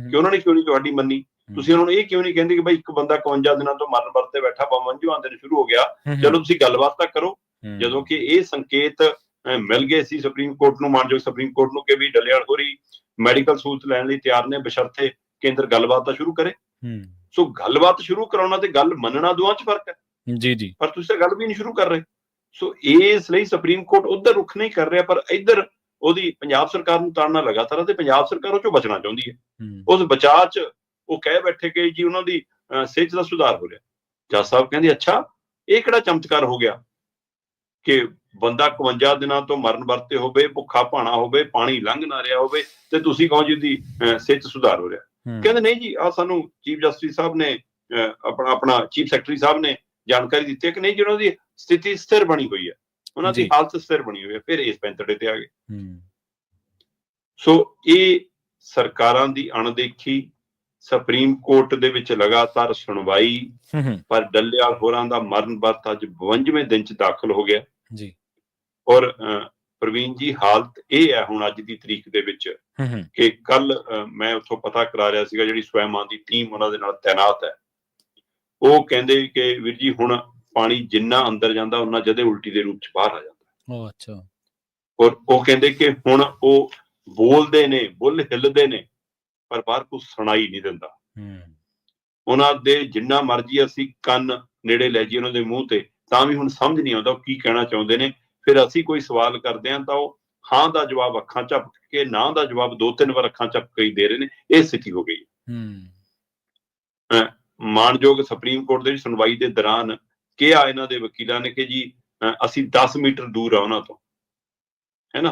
ਕਿ ਉਹਨਾਂ ਨੇ ਕਿਉਂ ਨਹੀਂ ਤੁਹਾਡੀ ਮੰਨੀ? ਤੁਸੀਂ ਉਹਨਾਂ ਨੂੰ ਇਹ ਕਿਉਂ ਨਹੀਂ ਕਹਿੰਦੇ ਕਿ ਭਾਈ ਇੱਕ ਬੰਦਾ 51 ਦਿਨਾਂ ਤੋਂ ਮਰਨ ਵਰਤੇ ਬੈਠਾ 52 ਦਿਨ ਸ਼ੁਰੂ ਹੋ ਗਿਆ। ਚਲੋ ਤੁਸੀਂ ਗੱਲਬਾਤ ਤਾਂ ਕਰੋ। ਜਦੋਂ ਕਿ ਇਹ ਸੰਕੇਤ ਮਿਲ ਗਏ ਸੀ ਸੁਪਰੀਮ ਕੋਰਟ ਨੂੰ ਮਾਨਯੋਗ ਸੁਪਰੀਮ ਕੋਰਟ ਨੂੰ ਕਿ ਵੀ ਡੱਲੇਵਾਲ ਹੋਰੀ ਮੈਡੀਕਲ ਸਹੂਲਤ ਲੈਣ ਲਈ ਤਿਆਰ ਨੇ ਬਸ਼ਰਤੇ ਕੇਂਦਰ ਗੱਲਬਾਤ ਤਾਂ ਸ਼ੁਰੂ ਕਰੇ। ਹਮ, ਸੋ ਗੱਲਬਾਤ ਸ਼ੁਰੂ ਕਰਾਉਣਾ ਤੇ ਗੱਲ ਮੰਨਣਾ ਦੋਵਾਂ 'ਚ ਫ਼ਰਕ ਹੈ। ਜੀ ਜੀ। ਪਰ ਤੁਸੀਂ ਤਾਂ ਗੱਲ ਵੀ ਨਹੀਂ ਸ਼ੁਰੂ ਕਰ ਰਹੇ। ਸੋ ਇਸ ਲਈ ਸੁਪਰੀਮ ਕੋਰਟ ਉਧਰ ਰੁਖ ਨਹੀਂ ਕਰ ਰਿਹਾ ਪਰ ਇੱਧਰ ਉਹਦੀ ਪੰਜਾਬ ਸਰਕਾਰ ਨੂੰ ਤਾੜਨਾ ਲਗਾਤਾਰ ਹੈ ਤੇ ਪੰਜਾਬ ਸਰਕਾਰ ਉਹ ਚੋਂ ਬਚਣਾ ਚਾਹੁੰਦੀ ਹੈ। ਉਸ ਬਚਾਅ 'ਚ ਉਹ ਕਹਿ ਬੈਠੇ ਕਿ ਜੀ ਉਹਨਾਂ ਦੀ ਸਿਹਤ ਦਾ ਸੁਧਾਰ ਹੋ ਰਿਹਾ। ਜੱਜ ਸਾਹਿਬ ਕਹਿੰਦੇ ਅੱਛਾ ਇਹ ਕਿਹੜਾ ਚਮਤਕਾਰ ਹੋ ਗਿਆ ਕਿ ਬੰਦਾ 51 ਦਿਨਾਂ ਤੋਂ ਮਰਨ ਵਰਤੇ ਹੋਵੇ ਭੁੱਖਾ ਭਾਣਾ ਹੋਵੇ ਪਾਣੀ ਲੰਘ ਨਾ ਰਿਹਾ ਹੋਵੇ ਤੇ ਤੁਸੀਂ ਕਹੋ ਜੀ ਦੀ ਸਿਹਤ ਸੁਧਾਰ ਹੋ ਰਿਹਾ? ਕਹਿੰਦੇ ਨਹੀਂ ਜੀ ਆ ਸਾਨੂੰ ਚੀਫ ਜਸਟਿਸ ਸਾਹਿਬ ਨੇ ਆਪਣਾ ਆਪਣਾ ਚੀਫ ਸੈਕਟਰੀ ਸਾਹਿਬ ਨੇ ਜਾਣਕਾਰੀ ਦਿੱਤੀ ਕਿ ਨਹੀਂ ਜੀ ਉਹਨਾਂ ਦੀ ਸਥਿਤੀ ਸਥਿਰ ਬਣੀ ਹੋਈ ਹੈ। ਉਹਨਾਂ ਦੀ। ਹਾਲਤ ਸਥਿਰ ਬਣੀ ਹੋਈ ਹੈ ਫਿਰ ਇਸ ਪੈਂਤੜੇ ਤੇ ਆ ਗਏ। ਸੋ ਇਹ ਸਰਕਾਰਾਂ ਦੀ ਅਣਦੇਖੀ ਸੁਪਰੀਮ ਕੋਰਟ ਦੇ ਵਿੱਚ ਲਗਾਤਾਰ ਸੁਣਵਾਈ ਪਰ ਡੱਲੇਵਾਲ ਹੋਰਾਂ ਦਾ ਮਰਨ ਵਰਤ ਅੱਜ 52ਵੇਂ ਦਿਨ ਚ ਦਾਖਲ ਹੋ ਗਿਆ। ਜੀ। ਔਰ ਪ੍ਰਵੀਨ ਜੀ ਹਾਲਤ ਇਹ ਹੈ ਹੁਣ ਅੱਜ ਦੀ ਤਰੀਕ ਦੇ ਵਿੱਚ ਕਿ ਕੱਲ ਮੈਂ ਉੱਥੋਂ ਪਤਾ ਕਰਾ ਰਿਹਾ ਸੀਗਾ ਜਿਹੜੀ ਸਵੈਮਾਨ ਦੀ ਟੀਮ ਉਹਨਾਂ ਦੇ ਨਾਲ ਤਾਇਨਾਤ ਹੈ। ਉਹ ਕਹਿੰਦੇ ਕਿ ਵੀਰ ਜੀ ਹੁਣ ਪਾਣੀ ਜਿੰਨਾ ਅੰਦਰ ਜਾਂਦਾ ਉਹਨਾਂ ਜਦੇ ਉਲਟੀ ਦੇ ਰੂਪ ਚ ਬਾਹਰ ਆ ਜਾਂਦਾ। ਉਹ ਅੱਛਾ। ਔਰ ਉਹ ਕਹਿੰਦੇ ਕਿ ਹੁਣ ਉਹ ਬੋਲਦੇ ਨੇ ਬੁੱਲ ਹਿੱਲਦੇ ਨੇ ਪਰ ਬਾਹਰ ਕੁਝ ਸੁਣਾਈ ਨਹੀਂ ਦਿੰਦਾ। ਹਮ, ਉਹਨਾਂ ਦੇ ਜਿੰਨਾ ਮਰਜ਼ੀ ਅਸੀਂ ਕੰਨ ਨੇੜੇ ਲੈ ਜੀ ਉਹਨਾਂ ਦੇ ਮੂੰਹ ਤੇ ਤਾਂ ਵੀ ਹੁਣ ਸਮਝ ਨਹੀਂ ਆਉਂਦਾ ਉਹ ਕੀ ਕਹਿਣਾ ਚਾਹੁੰਦੇ ਨੇ। ਫਿਰ ਅਸੀਂ ਕੋਈ ਸਵਾਲ ਕਰਦੇ ਹਾਂ ਤਾਂ ਉਹ ਹਾਂ ਦਾ ਜਵਾਬ ਅੱਖਾਂ ਝਪਕ ਕੇ ਨਾ ਦਾ ਜਵਾਬ ਦੋ ਤਿੰਨ ਵਾਰ ਅੱਖਾਂ ਝਪਕ ਕੇ ਹੀ ਦੇ ਰਹੇ ਨੇ। ਇਹ ਸਥਿਤੀ ਹੋ ਗਈ। ਹਮ, ਮਾਨਯੋਗ ਸੁਪਰੀਮ ਕੋਰਟ ਦੇ ਸੁਣਵਾਈ ਦੇ ਦੌਰਾਨ ਕਿਹਾ ਇਹਨਾਂ ਦੇ ਵਕੀਲਾਂ ਨੇ ਕਿ ਜੀ ਅਸੀਂ 10 ਮੀਟਰ ਦੂਰ ਆ ਉਹਨਾਂ ਤੋਂ।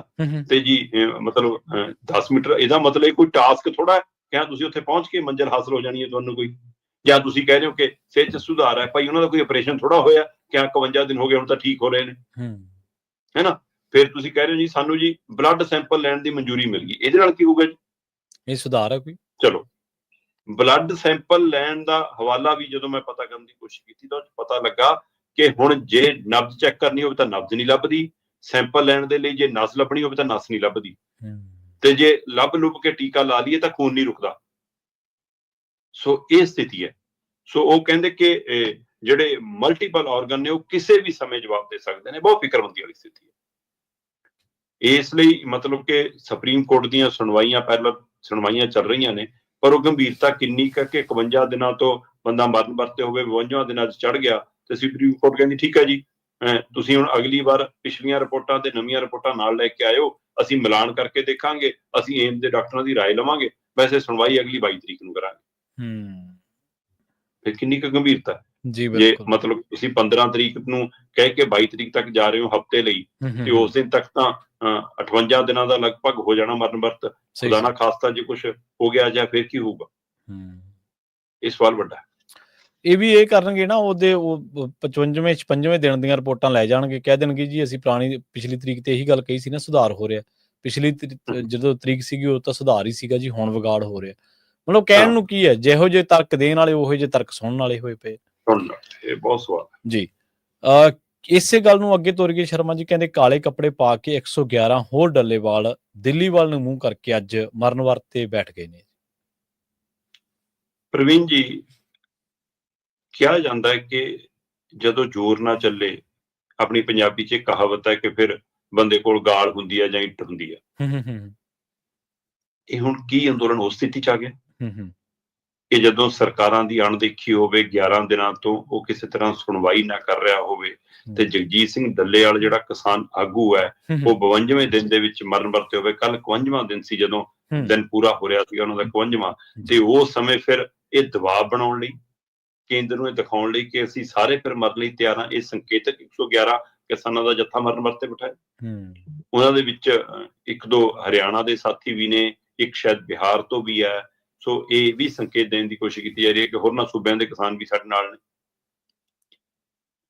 ਹਮ, ਤੇ ਜੀ ਮਤਲਬ ਅਹ, 10 ਮੀਟਰ ਇਹਦਾ ਮਤਲਬ ਇਹ ਕੋਈ ਟਾਸਕ ਥੋੜਾ ਹੈ। ਕਿ ਹਾਂ ਤੁਸੀਂ ਉੱਥੇ ਪਹੁੰਚ ਕੇ ਮੰਜ਼ਿਲ ਹਾਸਲ ਹੋ ਜਾਣੀ ਹੈ ਤੁਹਾਨੂੰ ਕੋਈ? ਜਾਂ ਤੁਸੀਂ ਕਹਿ ਰਹੇ ਹੋ ਕਿ ਸਿਹਤ 'ਚ ਸੁਧਾਰ ਹੈ। ਭਾਈ ਉਹਨਾਂ ਦਾ ਕੋਈ ਆਪਰੇਸ਼ਨ ਥੋੜਾ ਹੋਇਆ। ਕਿ ਹਾਂ 51 ਦਿਨ ਹੋ ਗਏ ਹੁਣ ਤਾਂ ਠੀਕ ਹੋ ਰਹੇ ਨੇ। ਹਮ, ਹੈਨਾ ਫਿਰ ਤੁਸੀਂ ਕਹਿ ਰਹੇ ਹੋ ਜੀ ਸਾਨੂੰ ਜੀ ਬਲੱਡ ਸੈਂਪਲ ਲੈਣ ਦੀ ਮਨਜ਼ੂਰੀ ਮਿਲ ਗਈ। ਇਹਦੇ ਨਾਲ ਕੀ ਹੋਊਗਾ ਜੀ? ਇਹ ਸੁਧਾਰ ਹੈ ਕੋਈ? ਚਲੋ। ਬਲੱਡ ਸੈਂਪਲ ਲੈਣ ਦਾ ਹਵਾਲਾ ਵੀ ਜਦੋਂ ਮੈਂ ਪਤਾ ਕਰਨ ਦੀ ਕੋਸ਼ਿਸ਼ ਕੀਤੀ ਤਾਂ ਪਤਾ ਲੱਗਾ ਕਿ ਹੁਣ ਜੇ ਨਬਜ਼ ਚੈੱਕ ਕਰਨੀ ਹੋਵੇ ਤਾਂ ਨਬਜ਼ ਨਹੀਂ ਲੱਭਦੀ। ਸੈਂਪਲ ਲੈਣ ਦੇ ਲਈ ਜੇ ਨਸ ਲੱਭਣੀ ਹੋਵੇ ਤਾਂ ਨਸ ਨਹੀਂ ਲੱਭਦੀ। ਤੇ ਜੇ ਲੱਭ ਲੁੱਭ ਕੇ ਟੀਕਾ ਲਾ ਲਈਏ ਤਾਂ ਖੂਨ ਨਹੀਂ ਰੁਕਦਾ। ਸੋ ਇਹ ਸਥਿਤੀ ਹੈ। ਸੋ ਉਹ ਕਹਿੰਦੇ ਕਿ ਜਿਹੜੇ ਮਲਟੀਪਲ ਆਰਗਨ ਨੇ ਉਹ ਕਿਸੇ ਵੀ ਸਮੇਂ ਜਵਾਬ ਦੇ ਸਕਦੇ ਨੇ ਬਹੁਤ ਫਿਕਰਮੰਦੀ ਵਾਲੀ ਸਥਿਤੀ ਹੈ ਇਸ ਲਈ ਮਤਲਬ ਕਿ ਸੁਪਰੀਮ ਕੋਰਟ ਦੀਆਂ ਸੁਣਵਾਈਆਂ ਪਹਿਲਾਂ ਸੁਣਵਾਈਆਂ ਚੱਲ ਰਹੀਆਂ ਨੇ ਪਰ ਉਹ ਗੰਭੀਰਤਾ ਕਿੰਨੀ ਕੁ ਹੈ ਕਿ 51 ਦਿਨਾਂ ਤੋਂ ਬੰਦਾ ਮਰਨ ਵਰਤੇ ਹੋਵੇ 52 ਦਿਨਾਂ 'ਚ ਚੜ ਗਿਆ ਤੇ ਸੁਪਰੀਮ ਕੋਰਟ ਕਹਿੰਦੀ ਠੀਕ ਹੈ ਜੀ ਅਹ ਤੁਸੀਂ ਹੁਣ ਅਗਲੀ ਵਾਰ ਪਿਛਲੀਆਂ ਰਿਪੋਰਟਾਂ ਤੇ ਨਵੀਆਂ ਰਿਪੋਰਟਾਂ ਨਾਲ ਲੈ ਕੇ ਆਇਓ ਅਸੀਂ ਮਿਲਾਨ ਕਰਕੇ ਦੇਖਾਂਗੇ ਅਸੀਂ ਏਮ ਦੇ ਡਾਕਟਰਾਂ ਦੀ رائے ਲਵਾਂਗੇ ਵੈਸੇ ਸੁਣਵਾਈ ਅਗਲੀ 22 ਤਰੀਕ ਨੂੰ ਕਰਾਂਗੇ ਹਮ, ਫਿਰ ਕਿੰਨੀ ਕੁ ਗੰਭੀਰਤਾ ਹੈ? ਜੀ ਜੇ ਬਿਲਕੁਲ। ਮਤਲਬ ਤੁਸੀਂ 15 ਤਰੀਕ ਨੂੰ ਕਹਿ ਕੇ 22 ਤਰੀਕ ਤੱਕ ਜਾ ਰਹੇ ਹੋ ਹਫ਼ਤੇ ਲਈ ਤੇ ਉਸ ਦਿਨ ਤੱਕ ਤਾਂ ਅਹ, 58 ਦਿਨਾਂ ਦਾ ਲਗਭਗ ਹੋ ਜਾਣਾ ਮਰਨ ਵਰਤ। ਖੁਦਾ ਨਾ ਖਾਸਤਾ ਜੇ ਕੁਝ ਹੋ ਗਿਆ ਜਾਂ ਫਿਰ ਕੀ ਹੋਊਗਾ। ਇਹ ਸਵਾਲ ਵੱਡਾ ਇਹ ਵੀ ਇਹ ਕਰਨਗੇ ਨਾ ਉਹਦੇ ਉਹ 55ਵੇਂ 56ਵੇਂ ਦਿਨ ਦੀਆਂ ਰਿਪੋਰਟਾਂ ਲੈ ਜਾਣਗੇ। ਕਹਿ ਦੇਣਗੇ ਜੀ ਅਸੀਂ ਪੁਰਾਣੀ ਪਿਛਲੀ ਤਰੀਕ ਤੇ ਇਹੀ ਗੱਲ ਕਹੀ ਸੀ ਨਾ ਸੁਧਾਰ ਹੋ ਰਿਹਾ। ਪਿਛਲੀ। ਜਦੋਂ ਤਰੀਕ ਸੀਗੀ ਉਹ ਤਾਂ ਸੁਧਾਰ ਹੀ ਸੀਗਾ ਜੀ ਹੁਣ ਵਿਗਾੜ ਹੋ ਰਿਹਾ। ਮਤਲਬ ਕਹਿਣ। ਨੂੰ ਕੀ ਹੈ ਜਿਹੋ ਜਿਹੇ ਤਰਕ ਦੇਣ ਵਾਲੇ ਉਹੋ ਜਿਹੇ ਤਰਕ ਸੁਣਨ ਵਾਲੇ ਹੋਏ ਪਏ। ਸੁਣ ਲਓ, ਇਹ ਬਹੁਤ ਸਵਾਲ ਹੈ। ਜੀ। ਅ ਇਸੇ ਗੱਲ ਨੂੰ ਅੱਗੇ ਤੋਰ ਕੇ ਸ਼ਰਮਾ ਜੀ ਕਹਿੰਦੇ ਕਾਲੇ ਕੱਪੜੇ ਪਾ ਕੇ 111 ਹੋਰ ਡੱਲੇਵਾਲ ਦਿੱਲੀ ਵੱਲ ਨੂੰ ਮੂੰਹ ਕਰਕੇ ਅੱਜ ਮਰਨ ਵਰਤੇ ਬੈਠ ਗਏ ਨੇ। ਪ੍ਰਵੀਨ ਜੀ ਕਿਹਾ ਜਾਂਦਾ ਹੈ ਕਿ ਜਦੋਂ ਜ਼ੋਰ ਨਾ ਚੱਲੇ ਆਪਣੀ ਪੰਜਾਬੀ 'ਚ ਇੱਕ ਕਹਾਵਤ ਹੈ ਕਿ ਫਿਰ ਬੰਦੇ ਕੋਲ ਗਾਲ ਹੁੰਦੀ ਹੈ ਜਾਂ ਇੱਟ ਹੁੰਦੀ ਹੈ ਹੂੰ ਹੂੰ ਹੂੰ। ਇਹ ਹੁਣ ਕੀ ਅੰਦੋਲਨ ਉਸ ਸਥਿਤੀ 'ਚ ਆ ਗਿਆ? ਹੂੰ ਹੂੰ। ਕਿ ਜਦੋਂ ਸਰਕਾਰਾਂ ਦੀ ਅਣਦੇਖੀ ਹੋਵੇ 11 ਦਿਨਾਂ ਤੋਂ ਉਹ ਕਿਸੇ ਤਰ੍ਹਾਂ ਸੁਣਵਾਈ ਨਾ ਕਰ ਰਿਹਾ ਹੋਵੇ ਤੇ ਜਗਜੀਤ ਸਿੰਘ ਦੱਲੇਵਾਲ ਜਿਹੜਾ ਕਿਸਾਨ ਆਗੂ ਹੈ ਉਹ 52ਵੇਂ ਦਿਨ ਦੇ ਵਿੱਚ ਮਰਨ ਵਰਤੇ ਹੋਵੇ। ਕੱਲ 51ਵਾਂ ਦਿਨ ਸੀ ਜਦੋਂ ਦਿਨ ਪੂਰਾ ਹੋ ਰਿਹਾ ਸੀ ਉਹਨਾਂ ਦਾ 51ਵਾਂ ਤੇ ਉਸ ਸਮੇਂ ਫਿਰ ਇਹ ਦਬਾਅ ਬਣਾਉਣ ਲਈ ਕੇਂਦਰ ਨੂੰ ਇਹ ਦਿਖਾਉਣ ਲਈ ਕਿ ਅਸੀਂ ਸਾਰੇ ਫਿਰ ਮਰਨ ਲਈ ਤਿਆਰ ਹਾਂ। ਇਹ ਸੰਕੇਤਕ 111 ਕਿਸਾਨਾਂ ਦਾ ਜੱਥਾ ਮਰਨ ਵਰਤੇ ਬਿਠਾਇਆ। ਉਹਨਾਂ ਦੇ ਵਿੱਚ ਇੱਕ ਦੋ ਹਰਿਆਣਾ ਦੇ ਸਾਥੀ ਵੀ ਨੇ ਇੱਕ ਸ਼ਾਇਦ ਬਿਹਾਰ ਤੋਂ ਵੀ ਹੈ। ਸੋ ਇਹ ਵੀ ਸੰਕੇਤ ਦੇਣ ਦੀ ਕੋਸ਼ਿਸ਼ ਕੀਤੀ ਜਾ ਰਹੀ ਹੈ ਕਿ ਹੋਰਨਾਂ ਸੂਬਿਆਂ ਦੇ ਕਿਸਾਨ ਵੀ ਸਾਡੇ ਨਾਲ ਨੇ।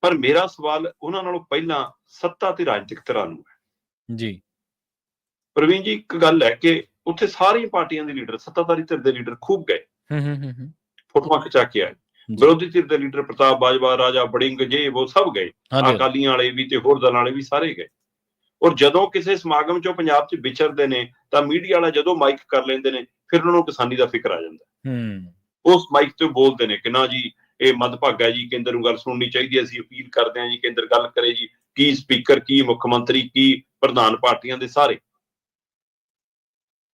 ਪਰ ਮੇਰਾ ਸਵਾਲ ਉਹਨਾਂ ਨਾਲੋਂ ਪਹਿਲਾਂ ਸੱਤਾ ਤੇ ਰਾਜਨੀਤਿਕ ਧਿਰਾਂ ਨੂੰ ਹੈ। ਜੀ। ਪ੍ਰਵੀਨ ਜੀ ਇੱਕ ਗੱਲ ਹੈ ਕਿ ਉੱਥੇ ਸਾਰੀਆਂ ਪਾਰਟੀਆਂ ਦੇ ਲੀਡਰ ਸੱਤਾਧਾਰੀ ਧਿਰ ਦੇ ਲੀਡਰ ਖੂਬ ਗਏ। ਹੂੰ ਹੂੰ ਹੂੰ ਫੋਟੋਆਂ ਖਿਚਾ ਕੇ ਆਏ। ਵਿਰੋਧੀ ਧਿਰ ਦੇ ਲੀਡਰ ਪ੍ਰਤਾਪ ਬਾਜਵਾ ਰਾਜਾ ਬੜਿੰਗ ਜੇ ਉਹ ਸਭ ਗਏ। ਅਕਾਲੀਆਂ ਵਾਲੇ ਵੀ ਤੇ ਹੋਰ ਦਲਾਂ ਵਾਲੇ ਵੀ ਸਾਰੇ ਗਏ। ਔਰ ਜਦੋਂ ਕਿਸੇ ਸਮਾਗਮ 'ਚੋਂ ਪੰਜਾਬ 'ਚ ਵਿਚਰਦੇ ਨੇ ਤਾਂ ਮੀਡੀਆ ਵਾਲਾ ਜਦੋਂ ਮਾਈਕ ਕਰ ਲੈਂਦੇ ਨੇ ਫਿਰ ਉਹਨਾਂ ਨੂੰ ਕਿਸਾਨੀ ਦਾ ਫਿਕਰ ਆ ਜਾਂਦਾ ਹੂੰ ਉਸ ਮਾਈਕ ਤੇ ਬੋਲਦੇ ਨੇ ਕਿ ਨਾ ਜੀ ਇਹ ਮਦਭਾਗਾ ਜੀ ਕੇਂਦਰ ਨੂੰ ਗੱਲ ਸੁਣਨੀ ਚਾਹੀਦੀ ਅਸੀਂ ਅਪੀਲ ਕਰਦੇ ਹਾਂ ਜੀ ਕੇਂਦਰ ਗੱਲ ਕਰੇ ਜੀ ਕੀ ਸਪੀਕਰ ਕੀ ਮੁੱਖ ਮੰਤਰੀ ਕੀ ਪ੍ਰਧਾਨ ਪਾਰਟੀਆਂ ਦੇ ਸਾਰੇ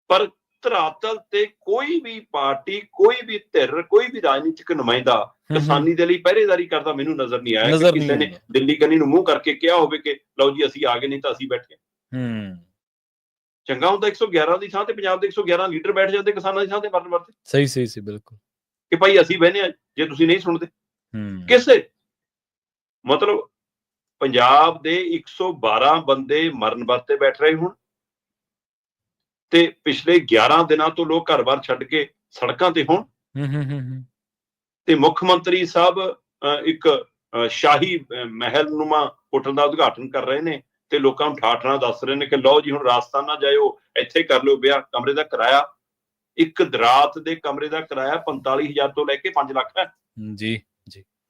ਪਰ ਧਰਾਤਲ ਤੇ ਕੋਈ ਵੀ ਪਾਰਟੀ ਕੋਈ ਵੀ ਧਿਰ ਕੋਈ ਵੀ ਰਾਜਨੀਤਿਕ ਨੁਮਾਇੰਦਾ। ਕਿਸਾਨੀ ਦੇ ਲਈ ਪਹਿਰੇਦਾਰੀ ਕਰਦਾ ਮੈਨੂੰ ਨਜ਼ਰ ਨਹੀਂ ਆਇਆ ਕਿ ਕਿਸੇ ਨੇ। ਦਿੱਲੀ ਕੰਨੀ ਨੂੰ ਮੂੰਹ ਕਰਕੇ ਕਿਹਾ ਹੋਵੇ ਕਿ ਲਓ ਜੀ ਅਸੀਂ ਆ ਗਏ ਨਹੀਂ ਤਾਂ ਅਸੀਂ ਬੈਠੇ ਹਾਂ। ਚੰਗਾ ਹੁੰਦਾ 111 ਦੀ ਥਾਂ ਤੇ ਪੰਜਾਬ ਦੇ 111 ਲੀਡਰ ਬੈਠ ਜਾਂਦੇ ਕਿਸਾਨਾਂ ਦੀ ਥਾਂ ਤੇ ਮਰਨ ਵਰਤੇ ਸਹੀ ਸਹੀ ਸੀ ਬਿਲਕੁਲ। ਕਿ ਭਾਈ ਅਸੀਂ ਬਹਿਨੇ ਆ ਜੇ ਤੁਸੀਂ ਨਹੀਂ ਸੁਣਦੇ। ਹੂੰ। ਕਿਸੇ ਮਤਲਬ ਪੰਜਾਬ ਦੇ 112 ਬੰਦੇ ਮਰਨ ਵਰਤੇ ਬੈਠ ਰਹੇ ਹੁਣ ਤੇ ਪਿਛਲੇ 11 ਦਿਨਾਂ ਤੋਂ ਲੋਕ ਘਰ-ਬਾਰ ਛੱਡ ਕੇ ਸੜਕਾਂ ਤੇ ਹੋਣ ਹੂੰ ਹੂੰ ਹੂੰ ਤੇ ਮੁੱਖ ਮੰਤਰੀ ਸਾਹਿਬ ਇੱਕ ਸ਼ਾਹੀ ਮਹਿਲ ਨੁਮਾ ਹੋਟਲ ਦਾ ਉਦਘਾਟਨ ਕਰ ਰਹੇ ਨੇ। ਤੇ ਲੋਕਾਂ ਨੂੰ ਠਾਠਣਾ ਦੱਸ ਰਹੇ ਨੇ ਕਿ ਲਓ ਜੀ ਹੁਣ ਰਾਜਸਥਾਨ ਨਾ ਜਾਇਓ ਇੱਥੇ ਕਰ ਲਿਓ ਵਿਆਹ ਕਮਰੇ ਦਾ ਕਿਰਾਇਆ। ਇੱਕ ਰਾਤ ਦੇ ਕਮਰੇ ਦਾ ਕਿਰਾਇਆ 45000 ਤੋਂ ਲੈ ਕੇ 5 ਲੱਖ ਹੈ। ਜੀ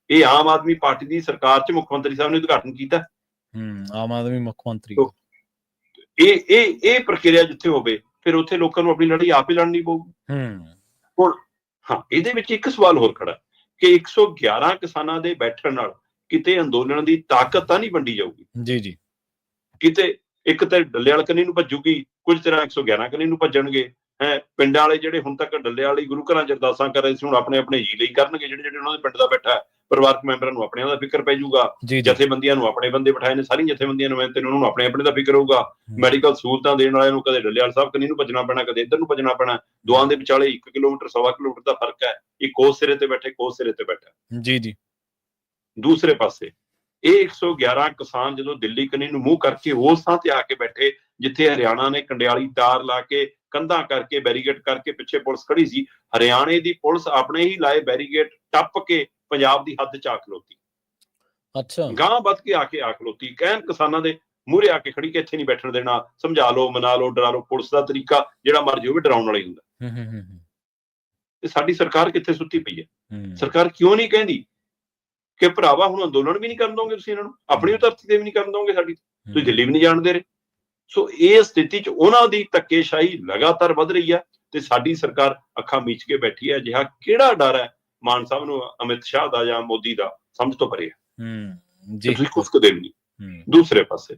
ਇਹ ਆਮ ਆਦਮੀ ਪਾਰਟੀ ਦੀ ਸਰਕਾਰ 'ਚ ਮੁੱਖ ਮੰਤਰੀ ਸਾਹਿਬ ਨੇ ਉਦਘਾਟਨ ਕੀਤਾ। ਹੂੰ ਆਮ ਆਦਮੀ ਮੁੱਖ ਮੰਤਰੀ। ਇਹ ਇਹ ਇਹ ਪ੍ਰਕਿਰਿਆ ਜਿੱਥੇ ਹੋਵੇ ਫਿਰ ਉੱਥੇ ਲੋਕਾਂ ਨੂੰ ਆਪਣੀ ਲੜਾਈ ਆਪ ਹੀ ਲੜਨੀ ਪਊਗੀ ਹੂੰ। ਹਾਂ ਇਹਦੇ ਵਿੱਚ ਇੱਕ ਸਵਾਲ ਹੋਰ ਖੜਾ ਕਿ 111 ਕਿਸਾਨਾਂ ਦੇ ਬੈਠਣ ਨਾਲ ਕਿਤੇ ਅੰਦੋਲਨ ਦੀ ਤਾਕਤ ਤਾਂ ਨਹੀਂ ਵੰਡੀ ਜਾਊਗੀ? ਜੀ ਜੀ। ਕਿਤੇ ਇੱਕ ਤੇ ਡੱਲੇ ਵਾਲ ਕੰਨੀ ਨੂੰ ਭੱਜੂਗੀ ਕੁਝ ਤਰ੍ਹਾਂ 111 ਕੰਨੀ ਨੂੰ ਭੱਜਣਗੇ ਹੈ ਪਿੰਡਾਂ ਵਾਲੇ ਜਿਹੜੇ ਹੁਣ ਤੱਕ ਡੱਲੇ ਵਾਲੀ ਗੁਰੂ ਘਰਾਂ ਚ ਅਰਦਾਸਾਂ ਕਰ ਰਹੇ ਸੀ ਹੁਣ ਆਪਣੇ ਆਪਣੇ ਜੀ ਲਈ ਕਰਨਗੇ ਜਿਹੜੇ ਜਿਹੜੇ ਉਹਨਾਂ ਦੇ ਪਿੰਡ ਦਾ ਬੈਠਾ ਹੈ ਪਰਿਵਾਰਕ ਮੈਂਬਰਾਂ ਨੂੰ ਆਪਣਿਆਂ ਦਾ ਫਿਕਰ ਪੈ ਜਾਊਗਾ ਜਥੇਬੰਦੀਆਂ ਨੂੰ ਆਪਣੇ ਬੰਦੇ ਬਿਠਾਏ ਨੇ ਸਾਰੀਆਂ ਜਥੇਬੰਦੀਆਂ ਨੂੰ ਤੇ ਉਹਨਾਂ ਨੂੰ ਆਪਣੇ ਆਪਣੇ ਦਾ ਫਿਕਰ ਹੋਊਗਾ ਮੈਡੀਕਲ ਸਹੂਲਤਾਂ ਦੇਣ ਵਾਲਿਆਂ ਨੂੰ ਕਦੇ ਡੱਲੇਵਾਲ ਸਾਹਿਬ ਕੰਨੀ ਨੂੰ ਭੱਜਣਾ ਪੈਣਾ ਕਦੇ ਇੱਧਰ ਨੂੰ ਭੱਜਣਾ ਪੈਣਾ ਦੁਆਨ ਦੇ ਵਿਚਾਲੇ 1 ਕਿਲੋਮੀਟਰ ਸਵਾ ਕਿਲੋਮੀਟਰ ਦਾ ਫ਼ਰਕ ਹੈ ਇੱਕ ਉਸ ਸਿਰੇ ਤੇ ਬੈਠੇ ਕੋਸ ਸਿਰੇ ਤੇ ਬੈਠਾ। ਜੀ ਜੀ। ਦੂਸਰੇ ਪਾਸੇ ਇਹ 111 ਕਿਸਾਨ ਜਦੋਂ ਦਿੱਲੀ ਕੰਨੀ ਨੂੰ ਮੂੰਹ ਕਰਕੇ ਉਸ ਥਾਂ ਤੇ ਆ ਕੇ ਬੈਠੇ ਜਿੱਥੇ ਹਰਿਆਣਾ ਨੇ ਕੰਡਿਆਲੀ ਤਾਰ ਲਾ ਕੇ ਕੰਧਾਂ ਕਰਕੇ ਬੈਰੀਗੇਡ ਕਰਕੇ ਪਿੱਛੇ ਪੁਲਿਸ ਖੜੀ ਸੀ ਹਰਿਆਣੇ ਦੀ ਪੁਲਿਸ ਆਪਣੇ ਹੀ ਲਾਏ ਬੈਰੀਗੇਡ ਟੱਪ ਕੇ ਪੰਜਾਬ ਦੀ ਹੱਦ ਚ ਆ ਖਲੋਤੀ। ਅੱਛਾ। ਗਾਂ ਵੱਧ ਕੇ ਆ ਕੇ ਆ ਖਲੋਤੀ। ਕਹਿਣ ਕਿਸਾਨਾਂ ਦੇ ਮੂਹਰੇ ਆ ਕੇ ਖੜੀ ਕਿ ਇੱਥੇ ਨਹੀਂ ਬੈਠਣ ਦੇਣਾ ਸਮਝਾ ਲਓ ਮਨਾ ਲਓ ਡਰਾ ਲਓ ਪੁਲਿਸ ਦਾ ਤਰੀਕਾ ਜਿਹੜਾ ਮਰਜ਼ੀ ਹੋਵੇ ਡਰਾਉਣ ਵਾਲਾ ਹੀ ਹੁੰਦਾ। ਹੂੰ ਹੂੰ ਹੂੰ ਸਾਡੀ ਸਰਕਾਰ ਕਿੱਥੇ ਸੁੱਤੀ ਪਈ ਹੂੰ। ਸਰਕਾਰ ਕਿਉਂ ਨਹੀਂ ਕਹਿੰਦੀ? ਕਿ ਭਰਾਵਾ ਹੁਣ ਅੰਦੋਲਨ ਵੀ ਨਹੀਂ ਕਰਨ ਦੋਗੇ ਤੁਸੀਂ ਇਹਨਾਂ ਨੂੰ? ਆਪਣੀ ਧਰਤੀ ਤੇ ਵੀ ਨਹੀਂ ਕਰਨ ਦੋਗੇ ਸਾਡੀ? ਤੁਸੀਂ ਦਿੱਲੀ ਵੀ ਨਹੀਂ ਜਾਣ ਦੇ ਰਹੇ। ਸੋ ਇਹ ਸਥਿਤੀ 'ਚ ਉਹਨਾਂ ਦੀ ਧੱਕੇਸ਼ਾਹੀ ਲਗਾਤਾਰ ਵੱਧ ਰਹੀ ਹੈ ਤੇ ਸਾਡੀ ਸਰਕਾਰ ਅੱਖਾਂ ਮੀਚ ਕੇ ਬੈਠੀ ਹੈ ਜਿਹਾ ਕਿਹੜਾ ਡਰ ਹੈ ਮਾਨ ਸਾਹਿਬ ਨੂੰ ਅਮਿਤ ਸ਼ਾਹ ਦਾ ਜਾਂ ਮੋਦੀ ਦਾ? ਸਮਝ ਤੋਂ ਪਰੇ ਹੈ। ਜੀ। ਤੁਸੀਂ ਕੁਝ ਕਦੇ ਨਹੀਂ। ਦੂਸਰੇ ਪਾਸੇ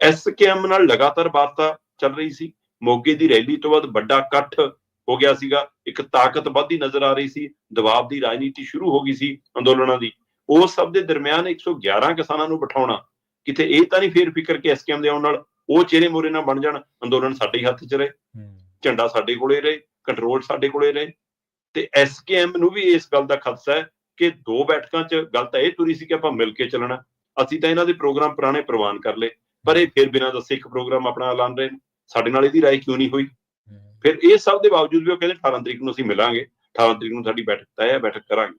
ਐਸਕੇਐਮ ਨਾਲ ਲਗਾਤਾਰ ਵਾਰਤਾ ਚੱਲ ਰਹੀ ਸੀ। ਮੋਗੇ ਦੀ ਰੈਲੀ ਤੋਂ ਬਾਅਦ ਵੱਡਾ ਇਕੱਠ ਹੋ ਗਿਆ ਸੀਗਾ। ਇੱਕ ਤਾਕਤ ਵੱਧਦੀ ਨਜ਼ਰ ਆ ਰਹੀ ਸੀ। ਦਬਾਅ ਦੀ ਰਾਜਨੀਤੀ ਸ਼ੁਰੂ ਹੋ ਗਈ ਸੀ ਅੰਦੋਲਨਾਂ ਦੀ। ਉਸ ਸਭ ਦੇ ਦਰਮਿਆਨ 111 ਕਿਸਾਨਾਂ ਨੂੰ ਬਿਠਾਉਣਾ। ਕਿਤੇ ਇਹ ਤਾਂ ਨਹੀਂ ਫੇਰ ਫਿਕਰ ਕਿ ਐਸਕੇਐਮ ਦੇ ਆਉਣ ਨਾਲ ਉਹ ਚਿਹਰੇ ਮੋਰੇ ਨਾ ਬਣ ਜਾਣ ਅੰਦੋਲਨ ਸਾਡੇ ਹੀ ਹੱਥ 'ਚ ਰਹੇ। ਝੰਡਾ ਸਾਡੇ ਕੋਲੇ ਰਹੇ ਕੰਟਰੋਲ ਸਾਡੇ ਕੋਲੇ ਰਹੇ। ਤੇ ਐਸਕੇਐਮ ਨੂੰ ਵੀ ਇਸ ਗੱਲ ਦਾ ਖਦਸ਼ਾ ਹੈ ਕਿ ਦੋ ਬੈਠਕਾਂ 'ਚ ਗੱਲ ਤਾਂ ਇਹ ਤੁਰੀ ਸੀ ਕਿ ਆਪਾਂ ਮਿਲ ਕੇ ਚੱਲਣਾ। ਅਸੀਂ ਤਾਂ ਇਹਨਾਂ ਦੇ ਪ੍ਰੋਗਰਾਮ ਪੁਰਾਣੇ ਪ੍ਰਵਾਨ ਕਰ ਲਏ ਪਰ ਇਹ ਫਿਰ ਬਿਨਾਂ ਦੱਸੇ ਇੱਕ ਪ੍ਰੋਗਰਾਮ ਆਪਣਾ ਐਲਾਨ ਰਹੇ ਸਾਡੇ ਨਾਲ ਇਹਦੀ ਰਾਏ ਕਿਉਂ ਨਹੀਂ ਹੋਈ? ਫਿਰ ਇਹ ਸਭ ਦੇ ਬਾਵਜੂਦ ਵੀ ਉਹ ਕਹਿੰਦੇ 18 ਤਰੀਕ ਨੂੰ ਅਸੀਂ ਮਿਲਾਂਗੇ 18 ਤਰੀਕ ਨੂੰ ਸਾਡੀ ਬੈਠਕ ਤੈਅ ਹੈ ਬੈਠਕ ਕਰਾਂਗੇ।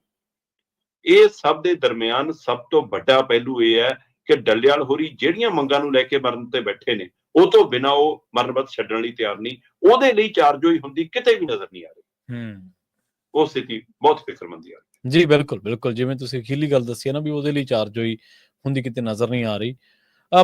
ਇਹ ਸਭ ਦੇ ਦਰਮਿਆਨ ਸਭ ਤੋਂ ਵੱਡਾ ਪਹਿਲੂ ਇਹ ਹੈ ਕਿ ਡੱਲੇਵਾਲ ਹੋਰੀ ਜਿਹੜੀਆਂ ਮੰਗਾਂ ਨੂੰ ਲੈ ਕੇ ਮਰਨ ਤੇ ਬੈਠੇ ਨੇ ਉਹ ਤੋਂ ਬਿਨਾਂ ਉਹ ਮਰਨਬਤ ਛੱਡਣ ਲਈ ਤਿਆਰ ਨਹੀਂ ਉਹਦੇ ਲਈ ਚਾਰਜੋਈ ਹੁੰਦੀ ਕਿਤੇ ਵੀ ਨਜ਼ਰ ਨਹੀਂ ਆ ਰਹੀ। ਹੂੰ। ਉਹ ਸਥਿਤੀ ਬਹੁਤ ਫਿਕਰਮੰਦੀ ਆ ਰਹੀ। ਜੀ ਬਿਲਕੁਲ ਬਿਲਕੁਲ ਜਿਵੇਂ ਤੁਸੀਂ ਅਖੀਰਲੀ ਗੱਲ ਦੱਸੀ ਹੈ ਨਾ ਵੀ ਉਹਦੇ ਲਈ ਚਾਰਜ ਹੋਈ ਹੁੰਦੀ ਕਿਤੇ ਨਜ਼ਰ ਨਹੀਂ ਆ ਰਹੀ।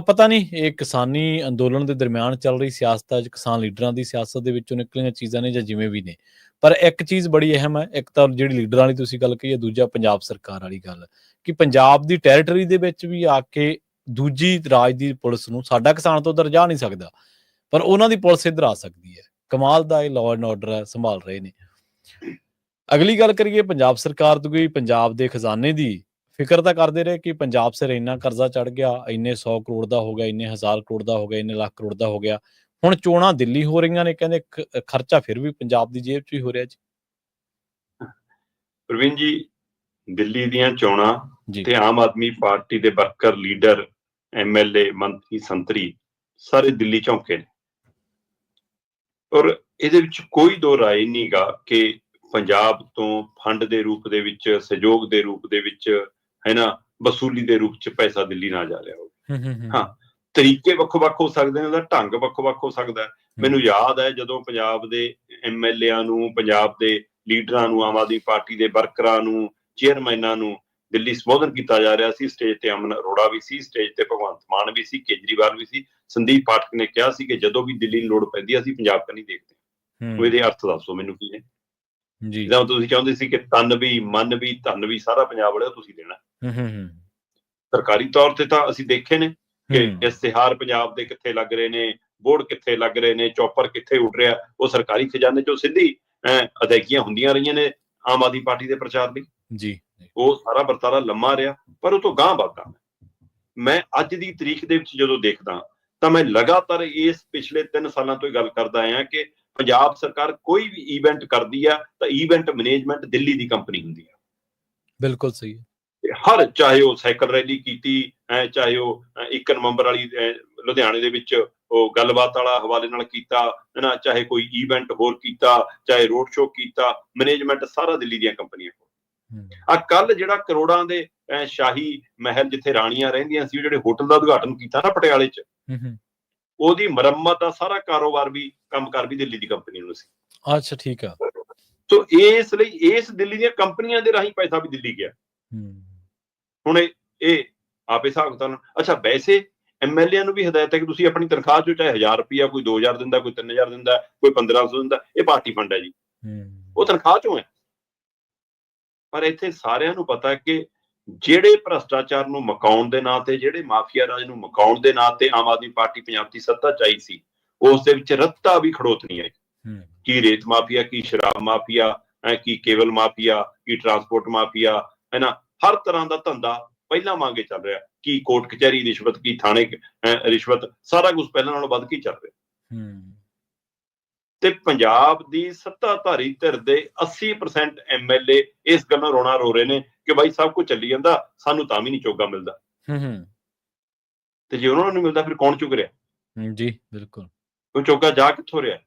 ਪਤਾ ਨਹੀਂ ਇਹ ਕਿਸਾਨੀ ਅੰਦੋਲਨ ਦੇ ਦਰਮਿਆਨ ਚੱਲ ਰਹੀ ਸਿਆਸਤ ਅੱਜ ਕਿਸਾਨ ਲੀਡਰਾਂ ਦੀ ਸਿਆਸਤ ਦੇ ਵਿੱਚੋਂ ਨਿਕਲੀਆਂ ਚੀਜ਼ਾਂ ਨੇ ਜਾਂ ਜਿਵੇਂ ਵੀ ਨੇ। ਪਰ ਇੱਕ ਚੀਜ਼ ਬੜੀ ਅਹਿਮ ਹੈ, ਇੱਕ ਤਾਂ ਜਿਹੜੀ ਲੀਡਰਾਂ ਵਾਲੀ ਤੁਸੀਂ ਗੱਲ ਕਹੀ ਹੈ, ਦੂਜਾ ਪੰਜਾਬ ਸਰਕਾਰ ਵਾਲੀ ਗੱਲ, ਕਿ ਪੰਜਾਬ ਦੀ ਟੈਰੀਟਰੀ ਦੇ ਵਿੱਚ ਵੀ ਆ ਕੇ ਦੂਜੀ ਰਾਜ ਦੀ ਪੁਲਿਸ ਨੂੰ ਸਾਡਾ ਕਿਸਾਨ ਤੋਂ ਉਧਰ ਜਾ ਨਹੀਂ ਸਕਦਾ, ਪਰ ਉਹਨਾਂ ਦੀ ਪੁਲਿਸ ਇੱਧਰ ਆ ਸਕਦੀ ਹੈ। ਕਮਾਲ ਦਾ ਇਹ ਲਾਅ ਐਂਡ ਆਰਡਰ ਹੈ, ਸੰਭਾਲ ਰਹੇ ਨੇ। ਅਗਲੀ ਗੱਲ ਕਰੀਏ, ਪੰਜਾਬ ਸਰਕਾਰ ਤੋਂ ਕੋਈ ਪੰਜਾਬ ਦੇ ਖਜ਼ਾਨੇ ਦੀ ਫਿਕਰ ਤਾਂ ਕਰਦੇ ਰਹੇ ਕਿ ਪੰਜਾਬ ਸਿਰ ਇੰਨਾ ਕਰਜ਼ਾ ਚੜ ਗਿਆ, ਇੰਨੇ 100 ਕਰੋੜ ਦਾ ਹੋ ਗਿਆ, ਇੰਨੇ ਹਜ਼ਾਰ ਕਰੋੜ ਦਾ ਹੋ ਗਿਆ, ਇੰਨੇ ਲੱਖ ਕਰੋੜ ਦਾ ਹੋ ਗਿਆ। ਹੁਣ ਚੋਣਾਂ ਦਿੱਲੀ ਹੋ ਰਹੀਆਂ ਨੇ ਕਹਿੰਦੇ ਖਰਚਾ ਫਿਰ ਵੀ ਪੰਜਾਬ ਦੀ ਜੇਬ 'ਚ ਹੀ ਹੋ ਰਿਹਾ ਜੀ। ਪ੍ਰਵੀਨ ਜੀ ਦਿੱਲੀ ਦੀਆਂ ਚੋਣਾਂ ਤੇ ਆਮ ਆਦਮੀ ਪਾਰਟੀ ਦੇ ਵਰਕਰ ਲੀਡਰ ਐਮਐਲਏ ਮੰਤਰੀ ਸੰਤਰੀ ਸਾਰੇ ਦਿੱਲੀ ਚੌਂਕੇ ਨੇ। ਔਰ ਇਹਦੇ ਵਿੱਚ ਕੋਈ ਦੋ ਰਾਏ ਨਹੀਂਗਾ ਕਿ ਪੰਜਾਬ ਤੋਂ ਫੰਡ ਦੇ ਰੂਪ ਦੇ ਵਿੱਚ ਸਹਿਯੋਗ ਦੇ ਰੂਪ ਦੇ ਵਿੱਚ ਹੈ ਨਾ ਵਸੂਲੀ ਦੇ ਰੂਪ ਚ ਪੈਸਾ ਦਿੱਲੀ ਨਾ ਜਾ ਰਿਹਾ ਹੋਵੇ। ਹਾਂ। ਤਰੀਕੇ ਵੱਖੋ-ਵੱਖ ਹੋ ਸਕਦੇ ਨੇ ਉਹਦਾ ਢੰਗ ਵੱਖੋ-ਵੱਖ ਹੋ ਸਕਦਾ ਹੈ। ਮੈਨੂੰ ਯਾਦ ਹੈ ਜਦੋਂ ਪੰਜਾਬ ਦੇ ਐਮਐਲਏਆਂ ਨੂੰ ਪੰਜਾਬ ਦੇ ਲੀਡਰਾਂ ਨੂੰ ਆਮ ਆਦਮੀ ਪਾਰਟੀ ਦੇ ਵਰਕਰਾਂ ਨੂੰ ਚੇਅਰਮੈਨਾਂ ਨੂੰ ਦਿੱਲੀ ਸੰਬੋਧਨ ਕੀਤਾ ਜਾ ਰਿਹਾ ਸੀ ਸਟੇਜ ਤੇ ਅਮਨ ਅਰੋੜਾ ਵੀ ਸੀ ਸਟੇਜ ਤੇ ਭਗਵੰਤ ਮਾਨ ਵੀ ਸੀ ਕੇਜਰੀਵਾਲ ਵੀ ਸੀ ਸੰਦੀਪ ਪਾਠਕ ਨੇ ਕਿਹਾ ਸੀ ਕਿ ਜਦੋਂ ਵੀ ਦਿੱਲੀ ਨੂੰ ਲੋੜ ਪੈਂਦੀ ਹੈ ਅਸੀਂ ਪੰਜਾਬ ਕਨੀ ਦੇਖਦੇ ਹਾਂ। ਉਹ ਇਹਦੇ ਅਰਥ ਦੱਸੋ ਮੈਨੂੰ ਕੀ ਨੇ ਜੀ। ਜਿੱਦਾਂ ਤੁਸੀਂ ਚਾਹੁੰਦੇ ਸੀ ਕਿ ਤਨ ਵੀ ਮਨ ਵੀ ਧਨ ਵੀ ਸਾਰਾ ਪੰਜਾਬ ਵਾਲਿਆ ਤੁਸੀਂ ਦੇਣਾ। ਹੂੰ ਹੂੰ ਹੂੰ। ਸਰਕਾਰੀ ਤੌਰ ਤੇ ਤਾਂ ਅਸੀਂ ਦੇਖੇ ਨੇ। ਕਿ ਇਸ਼ਤਿਹਾਰ ਪੰਜਾਬ ਦੇ ਕਿੱਥੇ ਲੱਗ ਰਹੇ ਨੇ ਬੋਰਡ ਕਿੱਥੇ ਲੱਗ ਰਹੇ ਨੇ ਚੌਪਰ ਕਿੱਥੇ ਉੱਡ ਰਿਹਾ ਉਹ ਸਰਕਾਰੀ ਖਜ਼ਾਨੇ ਚੋਂ ਸਿੱਧੀ ਅਦਾਇਗੀਆਂ ਹੁੰਦੀਆਂ ਰਹੀਆਂ ਨੇ ਆਮ ਆਦਮੀ ਪਾਰਟੀ ਦੇ ਪ੍ਰਚਾਰ ਲਈ। ਜੀ। ਉਹ ਸਾਰਾ ਵਰਤਾਰਾ ਲੰਮਾ ਰਿਹਾ ਪਰ ਉਹ ਤੋਂ ਗਾਂਹ ਵੱਧਦਾ ਮੈਂ ਅੱਜ ਦੀ ਤਰੀਕ ਦੇ ਵਿੱਚ ਜਦੋਂ ਦੇਖਦਾ ਤਾਂ ਮੈਂ ਲਗਾਤਾਰ ਇਸ ਪਿਛਲੇ 3 ਸਾਲਾਂ ਤੋਂ ਹੀ ਗੱਲ ਕਰਦਾ ਆਇਆ ਕਿ ਪੰਜਾਬ ਸਰਕਾਰ ਕੋਈ ਵੀ ਇਵੈਂਟ ਕਰਦੀ ਆ ਤਾਂ ਇਵੈਂਟ ਮੈਨੇਜਮੈਂਟ ਦਿੱਲੀ ਦੀ ਕੰਪਨੀ ਹੁੰਦੀ ਆ। ਬਿਲਕੁਲ ਸਹੀ ਹਰ ਚਾਹੇ ਉਹ ਸਾਈਕਲ ਰੈਲੀ ਕੀਤੀ ਚਾਹੇ ਉਹ ਅ, ਇੱਕ ਨਵੰਬਰ ਵਾਲੀ ਲੁਧਿਆਣੇ ਦੇ ਵਿੱਚ ਉਹ ਗੱਲਬਾਤ ਵਾਲਾ ਹਵਾਲੇ ਨਾਲ ਕੀਤਾ ਨਾ ਚਾਹੇ ਕੋਈ ਇਵੈਂਟ ਹੋਰ ਕੀਤਾ ਚਾਹੇ ਰੋਡ ਸ਼ੋਅ ਕੀਤਾ ਮੈਨੇਜਮੈਂਟ ਸਾਰਾ ਦਿੱਲੀ ਦੀਆਂ ਕੰਪਨੀਆਂ ਕੋਲ। ਆ ਕੱਲ ਜਿਹੜਾ ਕਰੋੜਾਂ ਦੇ ਸ਼ਾਹੀ ਮਹਿਲ ਜਿੱਥੇ ਰਾਣੀਆਂ ਰਹਿੰਦੀਆਂ ਸੀ ਜਿਹੜੇ ਹੋਟਲ ਦਾ ਉਦਘਾਟਨ ਕੀਤਾ ਨਾ ਪਟਿਆਲੇ 'ਚ ਉਹਦੀ ਮੁਰੰਮਤ ਦਾ ਸਾਰਾ ਕਾਰੋਬਾਰ ਵੀ ਕੰਮਕਾਰ ਵੀ ਦਿੱਲੀ ਦੀ ਕੰਪਨੀ ਨੂੰ ਸੀ। ਅੱਛਾ ਠੀਕ ਆ। ਸੋ ਇਸ ਲਈ ਇਸ ਦਿੱਲੀ ਦੀਆਂ ਕੰਪਨੀਆਂ ਦੇ ਰਾਹੀਂ ਪੈਸਾ ਵੀ ਦਿੱਲੀ ਗਿਆ। ਹੁਣ ਇਹ ਆਪੇ ਹਿਸਾਬ ਕਿਤਾਬ ਅੱਛਾ ਵੈਸੇ ਐਮਐਲਏ ਨੂੰ ਵੀ ਹਦਾਇਤ ਹੈ ਕਿ ਤੁਸੀਂ ਆਪਣੀ ਤਨਖਾਹ ਚੋਂ ਚਾਹੇ 1000 ਰੁਪਿਆ ਕੋਈ 2000 ਦਿੰਦਾ ਕੋਈ 3000 ਦਿੰਦਾ ਕੋਈ 1500 ਦਿੰਦਾ ਇਹ ਪਾਰਟੀ ਫੰਡ ਹੈ ਜੀ। ਉਹ ਤਨਖਾਹ ਚੋਂ ਹੈ। ਪਰ ਇੱਥੇ ਸਾਰਿਆਂ ਨੂੰ ਪਤਾ ਹੈ ਕਿ ਜਿਹੜੇ ਭ੍ਰਸ਼ਟਾਚਾਰ ਨੂੰ ਮਕਾਉਣ ਦੇ ਨਾਂ ਤੇ ਜਿਹੜੇ ਮਾਫੀਆ ਰਾਜ ਨੂੰ ਮਕਾਉਣ ਦੇ ਨਾਂ ਤੇ ਆਮ ਆਦਮੀ ਪਾਰਟੀ ਪੰਜਾਬ ਦੀ ਸੱਤਾ ਚਾਹੀ ਸੀ ਉਸ ਦੇ ਵਿੱਚ ਰੱਤਾ ਵੀ ਖੜੋਤ ਨਹੀਂ ਆਈ ਕੀ ਰੇਤ ਮਾਫੀਆ ਕੀ ਸ਼ਰਾਬ ਮਾਫੀਆ ਕੀ ਕੇਵਲ ਮਾਫੀਆ ਕੀ ਟਰਾਂਸਪੋਰਟ ਮਾਫੀਆ ਹੈ ਨਾ? ਹਰ ਤਰ੍ਹਾਂ ਦਾ ਧੰਦਾ ਪਹਿਲਾਂ ਵਾਂਗੇ ਚੱਲ ਰਿਹਾ। ਕੀ ਕੋਰਟ ਕਚਹਿਰੀ ਰਿਸ਼ਵਤ ਕੀ ਥਾਣੇ ਰਿਸ਼ਵਤ ਸਾਰਾ ਕੁਝ ਪਹਿਲਾਂ ਨਾਲੋਂ ਵੱਧ ਕੇ ਚੱਲ ਰਿਹਾ? ਹੂੰ। ਤੇ ਪੰਜਾਬ ਦੀ ਸੱਤਾਧਾਰੀ ਧਿਰ ਦੇ 80% ਐਮਐਲਏ ਇਸ ਗੱਲੋਂ ਰੋਣਾ ਰੋ ਰਹੇ ਨੇ ਕਿ ਬਾਈ ਸਭ ਕੁਝ ਚੱਲੀ ਜਾਂਦਾ ਸਾਨੂੰ ਤਾਂ ਵੀ ਨਹੀਂ ਚੋਗਾ ਮਿਲਦਾ। ਹੂੰ ਹੂੰ। ਤੇ ਜੇ ਉਹਨਾਂ ਨੂੰ ਨਹੀਂ ਮਿਲਦਾ ਫਿਰ ਕੌਣ ਚੁੱਕ ਰਿਹਾ? ਜੀ ਬਿਲਕੁਲ। ਉਹ ਚੋਗਾ ਜਾ ਕਿੱਥੋਂ ਰਿਹਾ?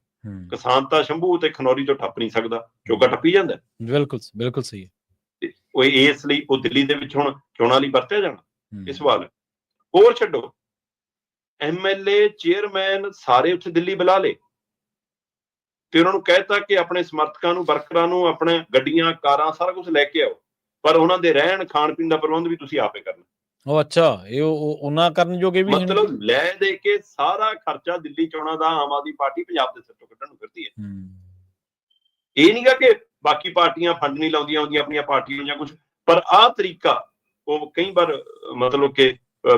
ਕਿਸਾਨ ਤਾਂ ਸ਼ੰਭੂ ਤੇ ਖਨੌਰੀ ਤੋਂ ਟੱਪ ਨਹੀਂ ਸਕਦਾ ਚੋਗਾ ਟੱਪੀ ਜਾਂਦਾ। ਬਿਲਕੁਲ ਬਿਲਕੁਲ ਸਹੀ ਹੈ। ਉਹ ਇਸ ਲਈ ਉਹ ਦਿੱਲੀ ਦੇ ਵਿੱਚ ਹੁਣ ਚੋਣਾਂ ਲਈ ਵਰਤਿਆ ਜਾਣਾ ਇਹ ਸਵਾਲ ਹੈ। ਹੋਰ ਛੱਡੋ ਐਮਐਲਏ ਚੇਅਰਮੈਨ ਸਾਰੇ ਉੱਥੇ ਦਿੱਲੀ ਬੁਲਾ ਲੇ ਤੇ ਉਹਨਾਂ ਨੂੰ ਕਹਿਤਾ ਕਿ ਆਪਣੇ ਸਮਰਥਕਾਂ ਨੂੰ ਵਰਕਰਾਂ ਨੂੰ ਆਪਣੇ ਗੱਡੀਆਂ ਕਾਰਾਂ ਸਾਰਾ ਕੁਝ ਲੈ ਕੇ ਆਓ। ਪਰ ਉਹਨਾਂ ਦੇ ਰਹਿਣ ਖਾਣ ਪੀਣ ਦਾ ਪ੍ਰਬੰਧ ਵੀ ਤੁਸੀਂ ਆਪੇ ਕਰਨਾ। ਉਹ ਅੱਛਾ ਇਹ ਉਹ- ਉਹ- ਉਹਨਾਂ ਕਰਨ ਜੋਗੇ ਵੀ ਮਤਲਬ ਲੈ ਦੇ ਕੇ ਸਾਰਾ ਖਰਚਾ ਦਿੱਲੀ ਚੋਣਾਂ ਦਾ ਆਮ ਆਦਮੀ ਪਾਰਟੀ ਪੰਜਾਬ ਦੇ ਸਿਰ ਤੋਂ ਕੱਢਣ ਨੂੰ ਫਿਰਦੀ ਹੈ। ਹੂੰ। ਇਹ ਨਹੀਂਗਾ ਕਿ ਬਾਕੀ ਪਾਰਟੀਆਂ ਫੰਡ ਨਹੀਂ ਲਾਉਂਦੀਆਂ ਹੁੰਦੀਆਂ, ਆਪਣੀਆਂ ਪਾਰਟੀਆਂ ਜਾਂ ਕੁਝ ਪਰ ਆਹ ਤਰੀਕਾ, ਉਹ ਕਈ ਵਾਰ, ਮਤਲਬ ਕਿ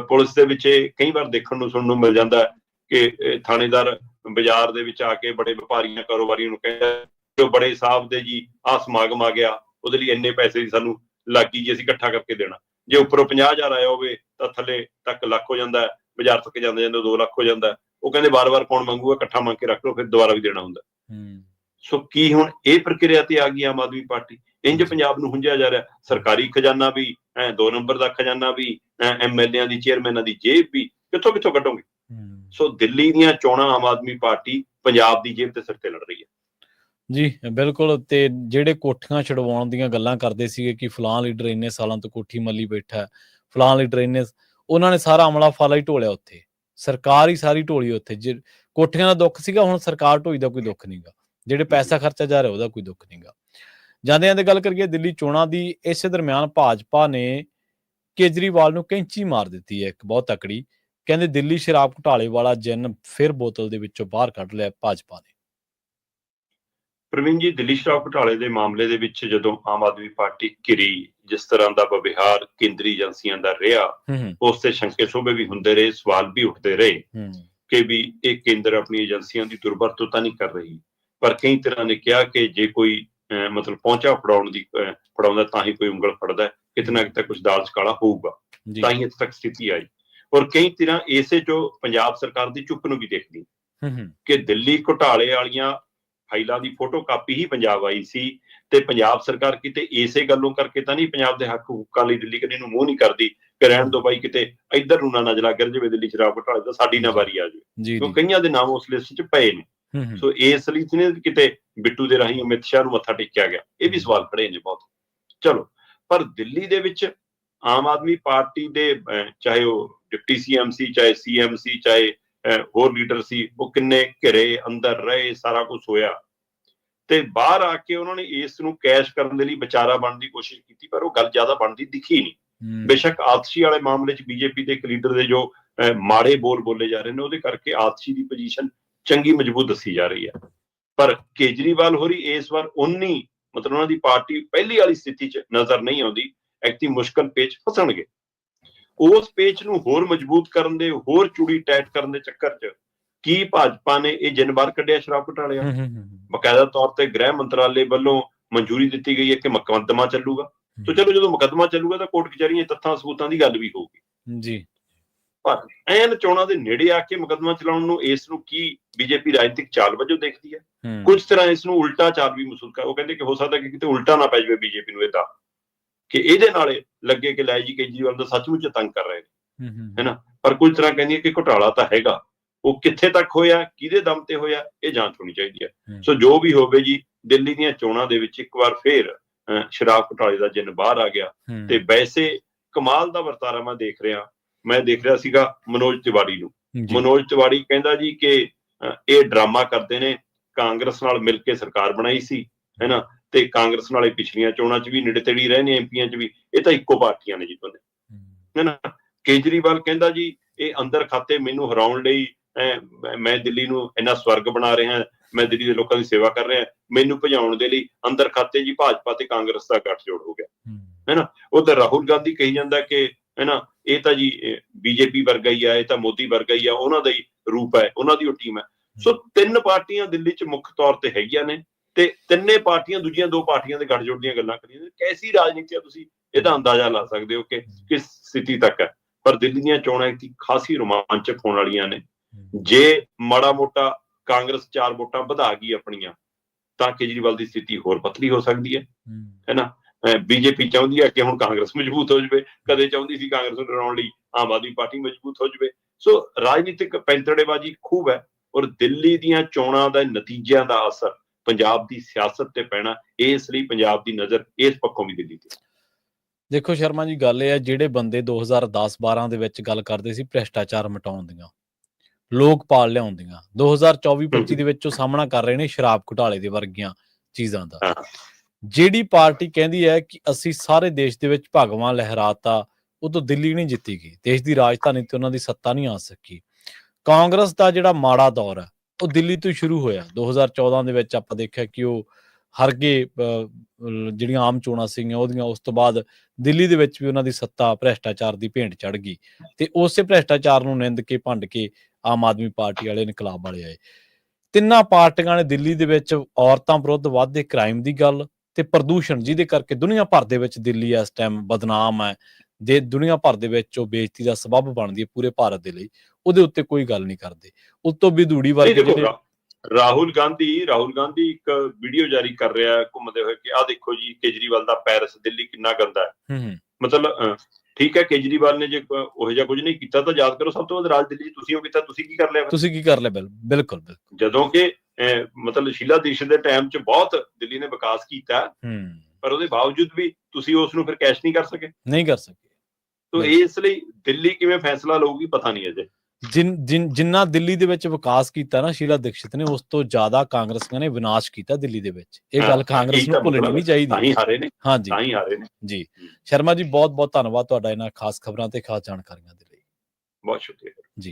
ਪੁਲਿਸ ਦੇ ਵਿੱਚ ਇਹ ਕਈ ਵਾਰ ਦੇਖਣ ਨੂੰ, ਸੁਣਨ ਨੂੰ ਮਿਲ ਜਾਂਦਾ ਕਿ ਥਾਣੇਦਾਰ ਬਾਜ਼ਾਰ ਦੇ ਵਿੱਚ ਆ ਕੇ ਬੜੇ ਵਪਾਰੀਆਂ, ਕਾਰੋਬਾਰੀਆਂ ਨੂੰ ਕਹਿੰਦਾ ਜੋ ਬੜੇ ਸਾਹਿਬ ਦੇ ਜੀ, ਆਹ ਸਮਾਗਮ ਆ ਗਿਆ, ਉਹਦੇ ਲਈ ਇੰਨੇ ਪੈਸੇ ਦੀ ਸਾਨੂੰ ਲੱਗੀ ਜੀ, ਅਸੀਂ ਇਕੱਠਾ ਕਰਕੇ ਦੇਣਾ। ਜੇ ਉੱਪਰੋਂ 50000 ਆਇਆ ਹੋਵੇ, ਤਾਂ ਥੱਲੇ ਤੱਕ ਲੱਖ ਹੋ ਜਾਂਦਾ ਬਾਜ਼ਾਰ ਤੱਕ ਜਾਂਦੇ ਜਾਂਦੇ 2 ਲੱਖ ਹੋ ਜਾਂਦਾ ਉਹ ਕਹਿੰਦੇ ਵਾਰ-ਵਾਰ ਕੌਣ ਮੰਗੂਗਾ, ਇਕੱਠਾ ਮੰਗ ਕੇ ਰੱਖ ਲਓ, ਫਿਰ ਦੁਬਾਰਾ ਵੀ ਦੇਣਾ ਹੁੰਦਾ ਸੋ ਕੀ ਹੁਣ ਇਹ ਪ੍ਰਕਿਰਿਆ ਤੇ ਆ ਗਈ ਆਮ ਆਦਮੀ ਪਾਰਟੀ? ਇੰਜ ਪੰਜਾਬ ਨੂੰ ਹੁੰਜਿਆ ਜਾ ਰਿਹਾ। ਸਰਕਾਰੀ ਖਜ਼ਾਨਾ ਵੀ ਐ ਦੋ ਨੰਬਰ ਦਾ ਖਜ਼ਾਨਾ ਵੀ ਐਮਐਲਏਆਂ ਦੀ ਚੇਅਰਮੈਨਾਂ ਦੀ ਜੇਬ ਵੀ ਕਿੱਥੋਂ ਕਿੱਥੋਂ ਕੱਢੋਗੇ ਸੋ ਦਿੱਲੀ ਦੀਆਂ ਚੋਣਾਂ ਆਮ ਆਦਮੀ ਪਾਰਟੀ ਪੰਜਾਬ ਦੀ ਜੇਬ ਤੇ ਸਿਰ ਤੇ ਲੜ ਰਹੀ ਹੈ। ਜੀ ਬਿਲਕੁਲ ਤੇ ਜਿਹੜੇ ਕੋਠੀਆਂ ਛਡਵਾਉਣ ਦੀਆਂ ਗੱਲਾਂ ਕਰਦੇ ਸੀਗੇ ਕਿ ਫਲਾਂ ਲੀਡਰ ਇੰਨੇ ਸਾਲਾਂ ਤੋਂ ਕੋਠੀ ਮੱਲੀ ਬੈਠਾ ਹੈ, ਫਲਾਂ ਲੀਡਰ ਇੰਨੇ ਉਹਨਾਂ ਨੇ ਸਾਰਾ ਅਮਲਾ ਫਾਲਾ ਹੀ ਢੋਲਿਆ ਉੱਥੇ। ਸਰਕਾਰ ਹੀ ਸਾਰੀ ਢੋਲੀ ਉੱਥੇ। ਕੋਠੀਆਂ ਦਾ ਦੁੱਖ ਸੀਗਾ ਹੁਣ ਸਰਕਾਰ ਢੋਈ ਦਾ ਕੋਈ ਦੁੱਖ ਨਹੀਂਗਾ ਜਿਹੜੇ ਪੈਸਾ ਖਰਚਾ ਜਾ ਰਿਹਾ ਉਹਦਾ ਕੋਈ ਦੁੱਖ ਨਹੀਂਗਾ ਜਾਂਦੇ ਜਾਂਦੇ ਗੱਲ ਕਰੀਏ ਦਿੱਲੀ ਚੋਣਾਂ ਦੀ ਇਸੇ ਦਰਮਿਆਨ ਭਾਜਪਾ ਨੇ ਕੇਜਰੀਵਾਲ ਨੂੰ ਕੈਂਚੀ ਮਾਰ ਦਿੱਤੀ ਹੈ ਇੱਕ ਬਹੁਤ ਤਕੜੀ। ਕਹਿੰਦੇ ਦਿੱਲੀ ਸ਼ਰਾਬ ਘੁਟਾਲੇ ਵਾਲਾ ਜਿੰਨ ਫਿਰ ਬੋਤਲ ਦੇ ਵਿੱਚੋਂ ਬਾਹਰ ਕੱਢ ਲਿਆ ਭਾਜਪਾ ਨੇ। ਪ੍ਰਵੀਨ ਜੀ ਦਿੱਲੀ ਸ਼ਰਾਬ ਘੁਟਾਲੇ ਦੇ ਮਾਮਲੇ ਦੇ ਵਿੱਚ ਜਦੋਂ ਆਮ ਆਦਮੀ ਪਾਰਟੀ ਘਿਰੀ ਜਿਸ ਤਰ੍ਹਾਂ ਦਾ ਵਿਵਹਾਰ ਕੇਂਦਰੀ ਏਜੰਸੀਆਂ ਦਾ ਰਿਹਾ ਉਸ ਤੇ ਸ਼ੰਕੇ ਸੋਭੇ ਵੀ ਹੁੰਦੇ ਰਹੇ ਸਵਾਲ ਵੀ ਉੱਠਦੇ ਰਹੇ ਕਿ ਵੀ ਇਹ ਕੇਂਦਰ ਆਪਣੀ ਏਜੰਸੀਆਂ ਦੀ ਦੁਰਵਰਤੋਂ ਤਾਂ ਨਹੀਂ ਕਰ ਰਹੀ। ਪਰ ਕਈ ਤਰ੍ਹਾਂ ਨੇ ਕਿਹਾ ਕਿ ਜੇ ਕੋਈ ਮਤਲਬ ਪਹੁੰਚਾ ਫੜਾਉਣ ਦੀ ਫੜਾਉਂਦਾ ਤਾਂ ਹੀ ਕੋਈ ਉਂਗਲ ਫੜਦਾ ਹੈ, ਕਿਤੇ ਕੁਝ ਦਾਲ ਚ ਕਾਲਾ ਹੋਊਗਾ ਤਾਂ ਹੀ ਇੱਥੇ ਤੱਕ ਸਥਿਤੀ ਆਈ। ਔਰ ਕਈ ਤਰ੍ਹਾਂ ਇਸੇ ਚੋਂ ਪੰਜਾਬ ਸਰਕਾਰ ਦੀ ਚੁੱਪ ਨੂੰ ਵੀ ਦੇਖਦੀ। ਹੂੰ ਹੂੰ। ਕਿ ਦਿੱਲੀ ਘੁਟਾਲੇ ਵਾਲੀਆਂ ਫਾਈਲਾਂ ਦੀ ਫੋਟੋ ਕਾਪੀ ਹੀ ਪੰਜਾਬ ਆਈ ਸੀ ਤੇ ਪੰਜਾਬ ਸਰਕਾਰ ਕਿਤੇ ਇਸੇ ਗੱਲੋਂ ਕਰਕੇ ਤਾਂ ਨਹੀਂ ਪੰਜਾਬ ਦੇ ਹੱਕ ਹੁੱਕਾਂ ਲਈ ਦਿੱਲੀ ਕਦੇ ਨੂੰ ਮੂੰਹ ਨਹੀਂ ਕਰਦੀ ਕਿ ਰਹਿਣ ਦੋ ਬਾਈ ਕਿਤੇ ਇੱਧਰ ਨੂੰ ਨਾ ਨਜ਼ਲਾ ਗਿਰ ਜਾਵੇ ਦਿੱਲੀ ਸ਼ਰਾਬ ਘੁਟਾਲੇ ਦਾ ਸਾਡੀ ਨਾ ਵਾਰੀ ਆ ਜਾਵੇ। ਜੀ ਕਿਉਂ ਕਈਆਂ ਦੇ ਨਾਮ ਉਸ ਲਿਸਟ 'ਚ ਪਏ ਨੇ। ਸੋ ਇਸ ਲਈ ਨੇ ਕਿਤੇ ਬਿੱਟੂ ਦੇ ਰਾਹੀਂ ਅਮਿਤ ਸ਼ਾਹ ਨੂੰ ਮੱਥਾ ਟੇਕਿਆ ਗਿਆ ਇਹ ਵੀ ਸਵਾਲ ਖੜੇ ਨੇ ਬਹੁਤ। ਚਲੋ ਪਰ ਦਿੱਲੀ ਦੇ ਵਿੱਚ ਆਮ ਆਦਮੀ ਪਾਰਟੀ ਦੇ ਚਾਹੇ ਉਹ ਡਿਪਟੀ ਸੀਐਮਸੀ ਚਾਹੇ ਸੀਐਮਸੀ ਚਾਹੇ ਹੋਰ ਲੀਡਰ ਸੀ ਉਹ ਕਿੰਨੇ ਘਿਰੇ ਅੰਦਰ ਰਹੇ ਸਾਰਾ ਕੁਝ ਹੋਇਆ। ਤੇ ਬਾਹਰ ਆ ਕੇ ਉਹਨਾਂ ਨੇ ਇਸ ਨੂੰ ਕੈਸ਼ ਕਰਨ ਦੇ ਲਈ ਵਿਚਾਰਾ ਬਣਨ ਦੀ ਕੋਸ਼ਿਸ਼ ਕੀਤੀ ਪਰ ਉਹ ਗੱਲ ਜ਼ਿਆਦਾ ਬਣਦੀ ਦਿਖੀ ਨਹੀਂ। ਬੇਸ਼ੱਕ ਆਤਸ਼ੀ ਵਾਲੇ ਮਾਮਲੇ 'ਚ ਬੀਜੇਪੀ ਦੇ ਇੱਕ ਲੀਡਰ ਦੇ ਜੋ ਮਾੜੇ ਬੋਲ ਬੋਲੇ ਜਾ ਰਹੇ ਨੇ ਉਹਦੇ ਕਰਕੇ ਆਤਸ਼ੀ ਦੀ ਪੋਜੀਸ਼ਨ ਚੰਗੀ ਮਜ਼ਬੂਤ ਦੱਸੀ ਜਾ ਰਹੀ ਹੈ। ਪਰ ਕੇਜਰੀਵਾਲ ਹੋਰੀ ਇਸ ਵਾਰ ਉਨੀ ਮਤਲਬ ਉਹਨਾਂ ਦੀ ਪਾਰਟੀ ਪਹਿਲੀ ਵਾਲੀ ਸਥਿਤੀ 'ਚ ਨਜ਼ਰ ਨਹੀਂ ਆਉਂਦੀ ਐਕਟੀ ਮੁਸ਼ਕਲ ਪੇਚ ਫਸਣਗੇ। ਉਸ ਪੇਚ ਨੂੰ ਹੋਰ ਮਜ਼ਬੂਤ ਕਰਨ ਦੇ ਹੋਰ ਚੂੜੀ ਟਾਈਟ ਕਰਨ ਦੇ ਚੱਕਰ 'ਚ ਕੀ ਭਾਜਪਾ ਨੇ ਇਹ ਜਨਵਾਰ ਕੱਢਿਆ ਸ਼ਰਾਬ ਘੁਟਾਲਿਆ? ਬਕਾਇਦਾ ਤੌਰ ਤੇ ਗ੍ਰਹਿ ਮੰਤਰਾਲੇ ਵੱਲੋਂ ਮਨਜ਼ੂਰੀ ਦਿੱਤੀ ਗਈ ਹੈ ਕਿ ਮੁਕੱਦਮਾ ਚੱਲੂਗਾ। ਤੋ ਚਲੋ ਜਦੋਂ ਮੁਕੱਦਮਾ ਚੱਲੂਗਾ ਤਾਂ ਕੋਰਟ ਕਚਹਿਰੀਆਂ ਤੱਥਾਂ ਸਬੂਤਾਂ ਦੀ ਗੱਲ ਵੀ ਹੋਊਗੀ। ਜੀ। ਪਰ ਐਨ ਚੋਣਾਂ ਦੇ ਨੇੜੇ ਆ ਕੇ ਮੁਕੱਦਮਾ ਚਲਾਉਣ ਨੂੰ ਇਸ ਨੂੰ ਕੀ ਬੀਜੇਪੀ ਰਾਜਨੀਤਿਕ ਚਾਲ ਵਜੋਂ ਦੇਖਦੀ ਹੈ? ਕੁਝ ਤਰ੍ਹਾਂ ਇਸ ਨੂੰ ਉਲਟਾ ਚਾਲ ਵੀ ਮਹਿਸੂਸ ਕਰ ਉਹ ਕਹਿੰਦੇ ਕਿ ਹੋ ਸਕਦਾ ਕਿ ਕਿਤੇ ਉਲਟਾ ਨਾ ਪੈ ਜਾਵੇ ਬੀਜੇਪੀ ਨੂੰ ਇਹਦਾ। ਕਿ ਇਹਦੇ ਨਾਲ ਲੱਗੇ ਕਿ ਲੈ ਜੀ ਕੇਜਰੀਵਾਲ ਦਾ ਸੱਚਮੁੱਚ ਤੰਗ ਕਰ ਰਹੇ ਨੇ। ਹੂੰ, ਹੂੰ, ਹੈ ਨਾ? ਪਰ ਕੁਝ ਤਰ੍ਹਾਂ ਕਹਿੰਦੀ ਹੈ ਕਿ ਘੁਟਾਲਾ ਤਾਂ ਹੈਗਾ। ਉਹ ਕਿੱਥੇ ਤੱਕ ਹੋਇਆ ਕਿਹਦੇ ਦਮ ਤੇ ਹੋਇਆ ਇਹ ਜਾਂਚ ਹੋਣੀ ਚਾਹੀਦੀ ਹੈ। ਸੋ ਜੋ ਵੀ ਹੋਵੇ ਜੀ ਦਿੱਲੀ ਦੀਆਂ ਚੋਣਾਂ ਦੇ ਵਿੱਚ ਇੱਕ ਵਾਰ ਫੇਰ ਸ਼ਰਾਬ ਘੁਟਾਲੇ ਦਾ ਜਿੰਨ ਬਾਹਰ ਆ ਗਿਆ ਤੇ ਵੈਸੇ ਕਮਾਲ ਦਾ ਵਰਤਾਰਾ ਮੈਂ ਦੇਖ ਰਿਹਾ। ਮੈਂ ਦੇਖ ਰਿਹਾ ਸੀਗਾ ਮਨੋਜ ਤਿਵਾੜੀ ਨੂੰ। ਮਨੋਜ ਤਿਵਾੜੀ ਕਹਿੰਦਾ ਜੀ ਕਿ ਇਹ ਡਰਾਮਾ ਕਰਦੇ ਨੇ। ਕਾਂਗਰਸ ਨਾਲ ਮਿਲ ਕੇ ਸਰਕਾਰ ਬਣਾਈ ਸੀ ਹੈਨਾ? ਤੇ ਕਾਂਗਰਸ ਨਾਲੇ ਪਿਛਲੀਆਂ ਚੋਣਾਂ 'ਚ ਵੀ ਨੇੜੇ ਤੇੜੀ ਰਹੇ ਨੇ ਐਮਪੀਆਂ 'ਚ ਵੀ। ਇਹ ਤਾਂ ਇੱਕੋ ਪਾਰਟੀਆਂ ਨੇ ਜੀ ਦੋਨੇ। ਹੈਨਾ? ਕੇਜਰੀਵਾਲ ਕਹਿੰਦਾ ਜੀ ਇਹ ਅੰਦਰ ਖਾਤੇ ਮੈਨੂੰ ਹਰਾਉਣ ਲਈ ਮੈਂ- ਦਿੱਲੀ ਨੂੰ ਇੰਨਾ ਸਵਰਗ ਬਣਾ ਰਿਹਾ ਮੈਂ ਦਿੱਲੀ ਦੇ ਲੋਕਾਂ ਦੀ ਸੇਵਾ ਕਰ ਰਿਹਾ ਮੈਨੂੰ ਭਜਾਉਣ ਦੇ ਲਈ ਅੰਦਰ ਖਾਤੇ ਜੀ ਭਾਜਪਾ ਤੇ ਕਾਂਗਰਸ ਦਾ ਗੱਠਜੋੜ ਹੋ ਗਿਆ। ਹੂੰ, ਉਧਰ ਰਾਹੁਲ ਗਾਂਧੀ ਕਹੀ ਜਾਂਦਾ ਕਿ ਹੈਨਾ ਇਹ ਤਾਂ ਜੀ ਬੀਜੇਪੀ ਵਰਗਾ ਹੀ ਆ ਇਹ ਤਾਂ ਮੋਦੀ ਵਰਗਾ ਹੀ ਆ ਉਹਨਾਂ ਦਾ ਹੀ ਰੂਪ ਹੈ ਉਹਨਾਂ ਦੀ ਉਹ ਟੀਮ ਹੈ। ਸੋ ਤਿੰਨ ਪਾਰਟੀਆਂ ਦਿੱਲੀ 'ਚ ਮੁੱਖ ਤੌਰ ਤੇ ਹੈਗੀਆਂ ਨੇ ਤੇ ਤਿੰਨੇ ਪਾਰਟੀਆਂ ਦੂਜੀਆਂ ਦੋ ਪਾਰਟੀਆਂ ਦੇ ਗੱਠਜੋੜ ਦੀਆਂ ਗੱਲਾਂ ਕਰੀਆਂ ਨੇ। ਕੈਸੀ ਰਾਜਨੀਤੀ ਆ ਤੁਸੀਂ? ਇਹਦਾ ਅੰਦਾਜ਼ਾ ਲਾ ਸਕਦੇ ਹੋ ਕਿ ਕਿਸ ਸਥਿਤੀ ਤੱਕ ਹੈ। ਪਰ ਦਿੱਲੀ ਦੀਆਂ ਚੋਣਾਂ ਇੱਕ ਖਾਸੀ ਰੋਮਾਂਚਕ ਹੋਣ ਵਾਲੀਆਂ ਨੇ। ਜੇ ਮਾੜਾ ਮੋਟਾ ਕਾਂਗਰਸ ਚਾਰ ਵੋਟਾਂ ਵਧਾ ਗਈ ਆਪਣੀਆਂ ਤਾਂ ਕੇਜਰੀਵਾਲ ਦੀ ਸਥਿਤੀ ਹੋਰ ਪਤਲੀ ਹੋ ਸਕਦੀ ਹੂੰ, ਹੈਨਾ ਬੀਜੇਪੀ ਚਾਹੁੰਦੀ ਹੈ ਕਿ ਹੁਣ ਕਾਂਗਰਸ ਮਜ਼ਬੂਤ ਹੋ ਜਾਵੇ ਕਦੇ ਚਾਹੁੰਦੀ ਸੀ ਕਾਂਗਰਸ ਨੂੰ ਡਰਾਉਣ ਲਈ ਆਮ ਆਦਮੀ ਪਾਰਟੀ ਮਜ਼ਬੂਤ ਹੋ ਜਾਵੇ। ਸੋ ਰਾਜਨੀਤਿਕ ਪੈਂਤੜੇਬਾਜ਼ੀ ਖੂਬ ਹੈ ਔਰ ਦਿੱਲੀ ਦੀਆਂ ਚੋਣਾਂ ਦਾ ਨਤੀਜਿਆਂ ਦਾ ਅਸਰ ਪੰਜਾਬ ਦੀ ਸਿਆਸਤ ਤੇ ਪੈਣਾ ਇਸ ਲਈ ਪੰਜਾਬ ਦੀ ਨਜ਼ਰ ਇਸ ਪੱਖੋਂ ਵੀ ਦਿੱਲੀ ਤੇ ਦੇਖੋ ਸ਼ਰਮਾ ਜੀ ਗੱਲ ਇਹ ਹੈ ਜਿਹੜੇ ਬੰਦੇ 2010-12 ਦੇ ਵਿੱਚ ਗੱਲ ਕਰਦੇ ਸੀ ਭ੍ਰਿਸ਼ਟਾਚਾਰ ਮਿਟਾਉਣ ਦੀਆਂ ਲੋਕਪਾਲ ਲਿਆਉਣ ਦੀਆਂ 2024-25 ਦੇ ਵਿੱਚ ਉਹ ਸਾਹਮਣਾ ਕਰ ਰਹੇ ਨੇ ਸ਼ਰਾਬ ਘੁਟਾਲੇ ਦੇ ਵਰਗੀਆਂ ਚੀਜ਼ਾਂ ਦਾ। ਜਿਹੜੀ ਪਾਰਟੀ ਕਹਿੰਦੀ ਹੈ ਕਿ ਅਸੀਂ ਸਾਰੇ ਦੇਸ਼ ਦੇ ਵਿੱਚ ਭਗਵਾਂ ਲਹਿਰਾਤਾ ਉਹ ਤੋਂ ਦਿੱਲੀ ਨਹੀਂ ਜਿੱਤੀ ਗਈ। ਦੇਸ਼ ਦੀ ਰਾਜਧਾਨੀ ਤੇ ਉਹਨਾਂ ਦੀ ਸੱਤਾ ਨਹੀਂ ਆ ਸਕੀ। ਕਾਂਗਰਸ ਦਾ ਜਿਹੜਾ ਮਾੜਾ ਦੌਰ ਹੈ ਉਹ ਦਿੱਲੀ ਤੋਂ ਸ਼ੁਰੂ ਹੋਇਆ। 2014 ਦੇ ਵਿੱਚ ਆਪਾਂ ਦੇਖਿਆ ਕਿ ਉਹ ਹਰਗੇ ਅਹ, ਜਿਹੜੀਆਂ ਆਮ ਚੋਣਾਂ ਸੀਗੀਆਂ ਉਹਦੀਆਂ ਉਸ ਤੋਂ ਬਾਅਦ ਦਿੱਲੀ ਦੇ ਵਿੱਚ ਵੀ ਉਹਨਾਂ ਦੀ ਸੱਤਾ ਭ੍ਰਿਸ਼ਟਾਚਾਰ ਦੀ ਭੇਂਟ ਚੜ ਗਈ। ਤੇ ਉਸੇ ਭ੍ਰਿਸ਼ਟਾਚਾਰ ਨੂੰ ਨਿੰਦ ਕੇ ਭੰਡ ਕੇ ਆਮ ਆਦਮੀ ਪਾਰਟੀ ਵਾਲੇ ਇਨਕਲਾਬ ਵਾਲੇ ਆਏ। ਤਿੰਨਾਂ ਪਾਰਟੀਆਂ ਨੇ ਦਿੱਲੀ ਦੇ ਵਿੱਚ ਔਰਤਾਂ ਵਿਰੁੱਧ ਵੱਧਦੇ ਕ੍ਰਾਈਮ ਦੀ ਗੱਲ ਤੇ ਪ੍ਰਦੂਸ਼ਣ ਜਿਹਦੇ ਕਰਕੇ ਦੁਨੀਆ ਭਰ ਦੇ ਵਿੱਚ ਦਿੱਲੀ ਇਸ ਟਾਈਮ ਬਦਨਾਮ ਹੈ ਦੇ ਦੁਨੀਆ ਭਰ ਦੇ ਵਿੱਚ ਉਹ ਬੇਇੱਜ਼ਤੀ ਦਾ ਸਬਬ ਬਣਦੀ ਹੈ ਪੂਰੇ ਭਾਰਤ ਦੇ ਲਈ ਉਹਦੇ ਉੱਤੇ ਕੋਈ ਗੱਲ ਨਹੀਂ ਕਰਦੇ। ਉਸ ਤੋਂ ਵੀ ਧੂੜੀ ਵਰਗੇ ਜਿਹੜੇ ਰਾਹੁਲ ਗਾਂਧੀ ਰਾਹੁਲ ਗਾਂਧੀ ਇੱਕ ਵੀਡੀਓ ਜਾਰੀ ਕਰ ਰਿਹਾ ਘੁੰਮਦੇ ਹੋਏ ਕਿ ਆਹ ਦੇਖੋ ਜੀ ਕੇਜਰੀਵਾਲ ਦਾ ਪੈਰਿਸ ਦਿੱਲੀ ਕਿੰਨਾ ਗੰਦਾ ਹੈ। ਹੂੰ ਮਤਲਬ ਠੀਕ ਹੈ ਕੇਜਰੀਵਾਲ ਨੇ ਜੇ ਉਹੋ ਜਿਹਾ ਕੁਝ ਨਹੀਂ ਕੀਤਾ ਤਾਂ ਯਾਦ ਕਰੋ ਸਭ ਤੋਂ ਵੱਧ ਰਾਜ ਦਿੱਲੀ ਤੁਸੀਂ ਉਹ ਕੀਤਾ ਤੁਸੀਂ ਕੀ ਕਰ ਲਿਆ? ਤੁਸੀਂ ਕੀ ਕਰ ਲਿਆ ਬਿਲ- ਬਿਲਕੁਲ ਬਿਲਕੁਲ। ਜਦੋਂ ਕਿ ਮਤਲਬ ਸ਼ੀਲਾ ਦੀਕਸ਼ਿਤ ਦੇ ਟਾਈਮ 'ਚ ਬਹੁਤ ਦਿੱਲੀ ਨੇ ਵਿਕਾਸ ਕੀਤਾ। ਪਰ ਉਹਦੇ ਬਾਵਜੂਦ ਵੀ ਤੁਸੀਂ ਉਸ ਨੂੰ ਫਿਰ ਕੈਸ਼ ਨਹੀਂ ਕਰ ਸਕੇ। ਨਹੀਂ ਕਰ ਸਕੇ। ਤੋਂ। ਇਸ ਲਈ ਦਿੱਲੀ ਕਿਵੇਂ ਫੈਸਲਾ ਲਊਗੀ ਪਤਾ ਨਹੀਂ ਅਜੇ। ਜਿਨ ਜਿਨ ਦਿੱਲੀ ਦੇ ਵਿੱਚ ਵਿਕਾਸ ਕੀਤਾ ਨਾ ਸ਼ੀਲਾ ਦੀਕਸ਼ਿਤ ਨੇ ਉਸ ਤੋਂ ਜ਼ਿਆਦਾ ਕਾਂਗਰਸੀਆਂ ਨੇ ਵਿਨਾਸ਼ ਕੀਤਾ ਦਿੱਲੀ ਦੇ ਵਿੱਚ। ਇਹ ਗੱਲ ਕਾਂਗਰਸ ਨੂੰ ਤਾਂ ਭੁੱਲਣੀ ਨਹੀਂ ਤਾਂ ਚਾਹੀਦੀ ਹੀ ਹਾਰੇ ਨੇ ਹਾਂਜੀ। ਤਾਂ ਹੀ ਹਾਰੇ ਨੇ। ਜੀ। ਸ਼ਰਮਾ ਜੀ ਬਹੁਤ ਬਹੁਤ ਧੰਨਵਾਦ ਤੁਹਾਡਾ ਇਹਨਾਂ ਖਾਸ ਖਬਰਾਂ ਤੇ ਖਾਸ ਜਾਣਕਾਰੀਆਂ ਦੇ ਲਈ। ਬਹੁਤ ਸ਼ੁਕਰੀਆ।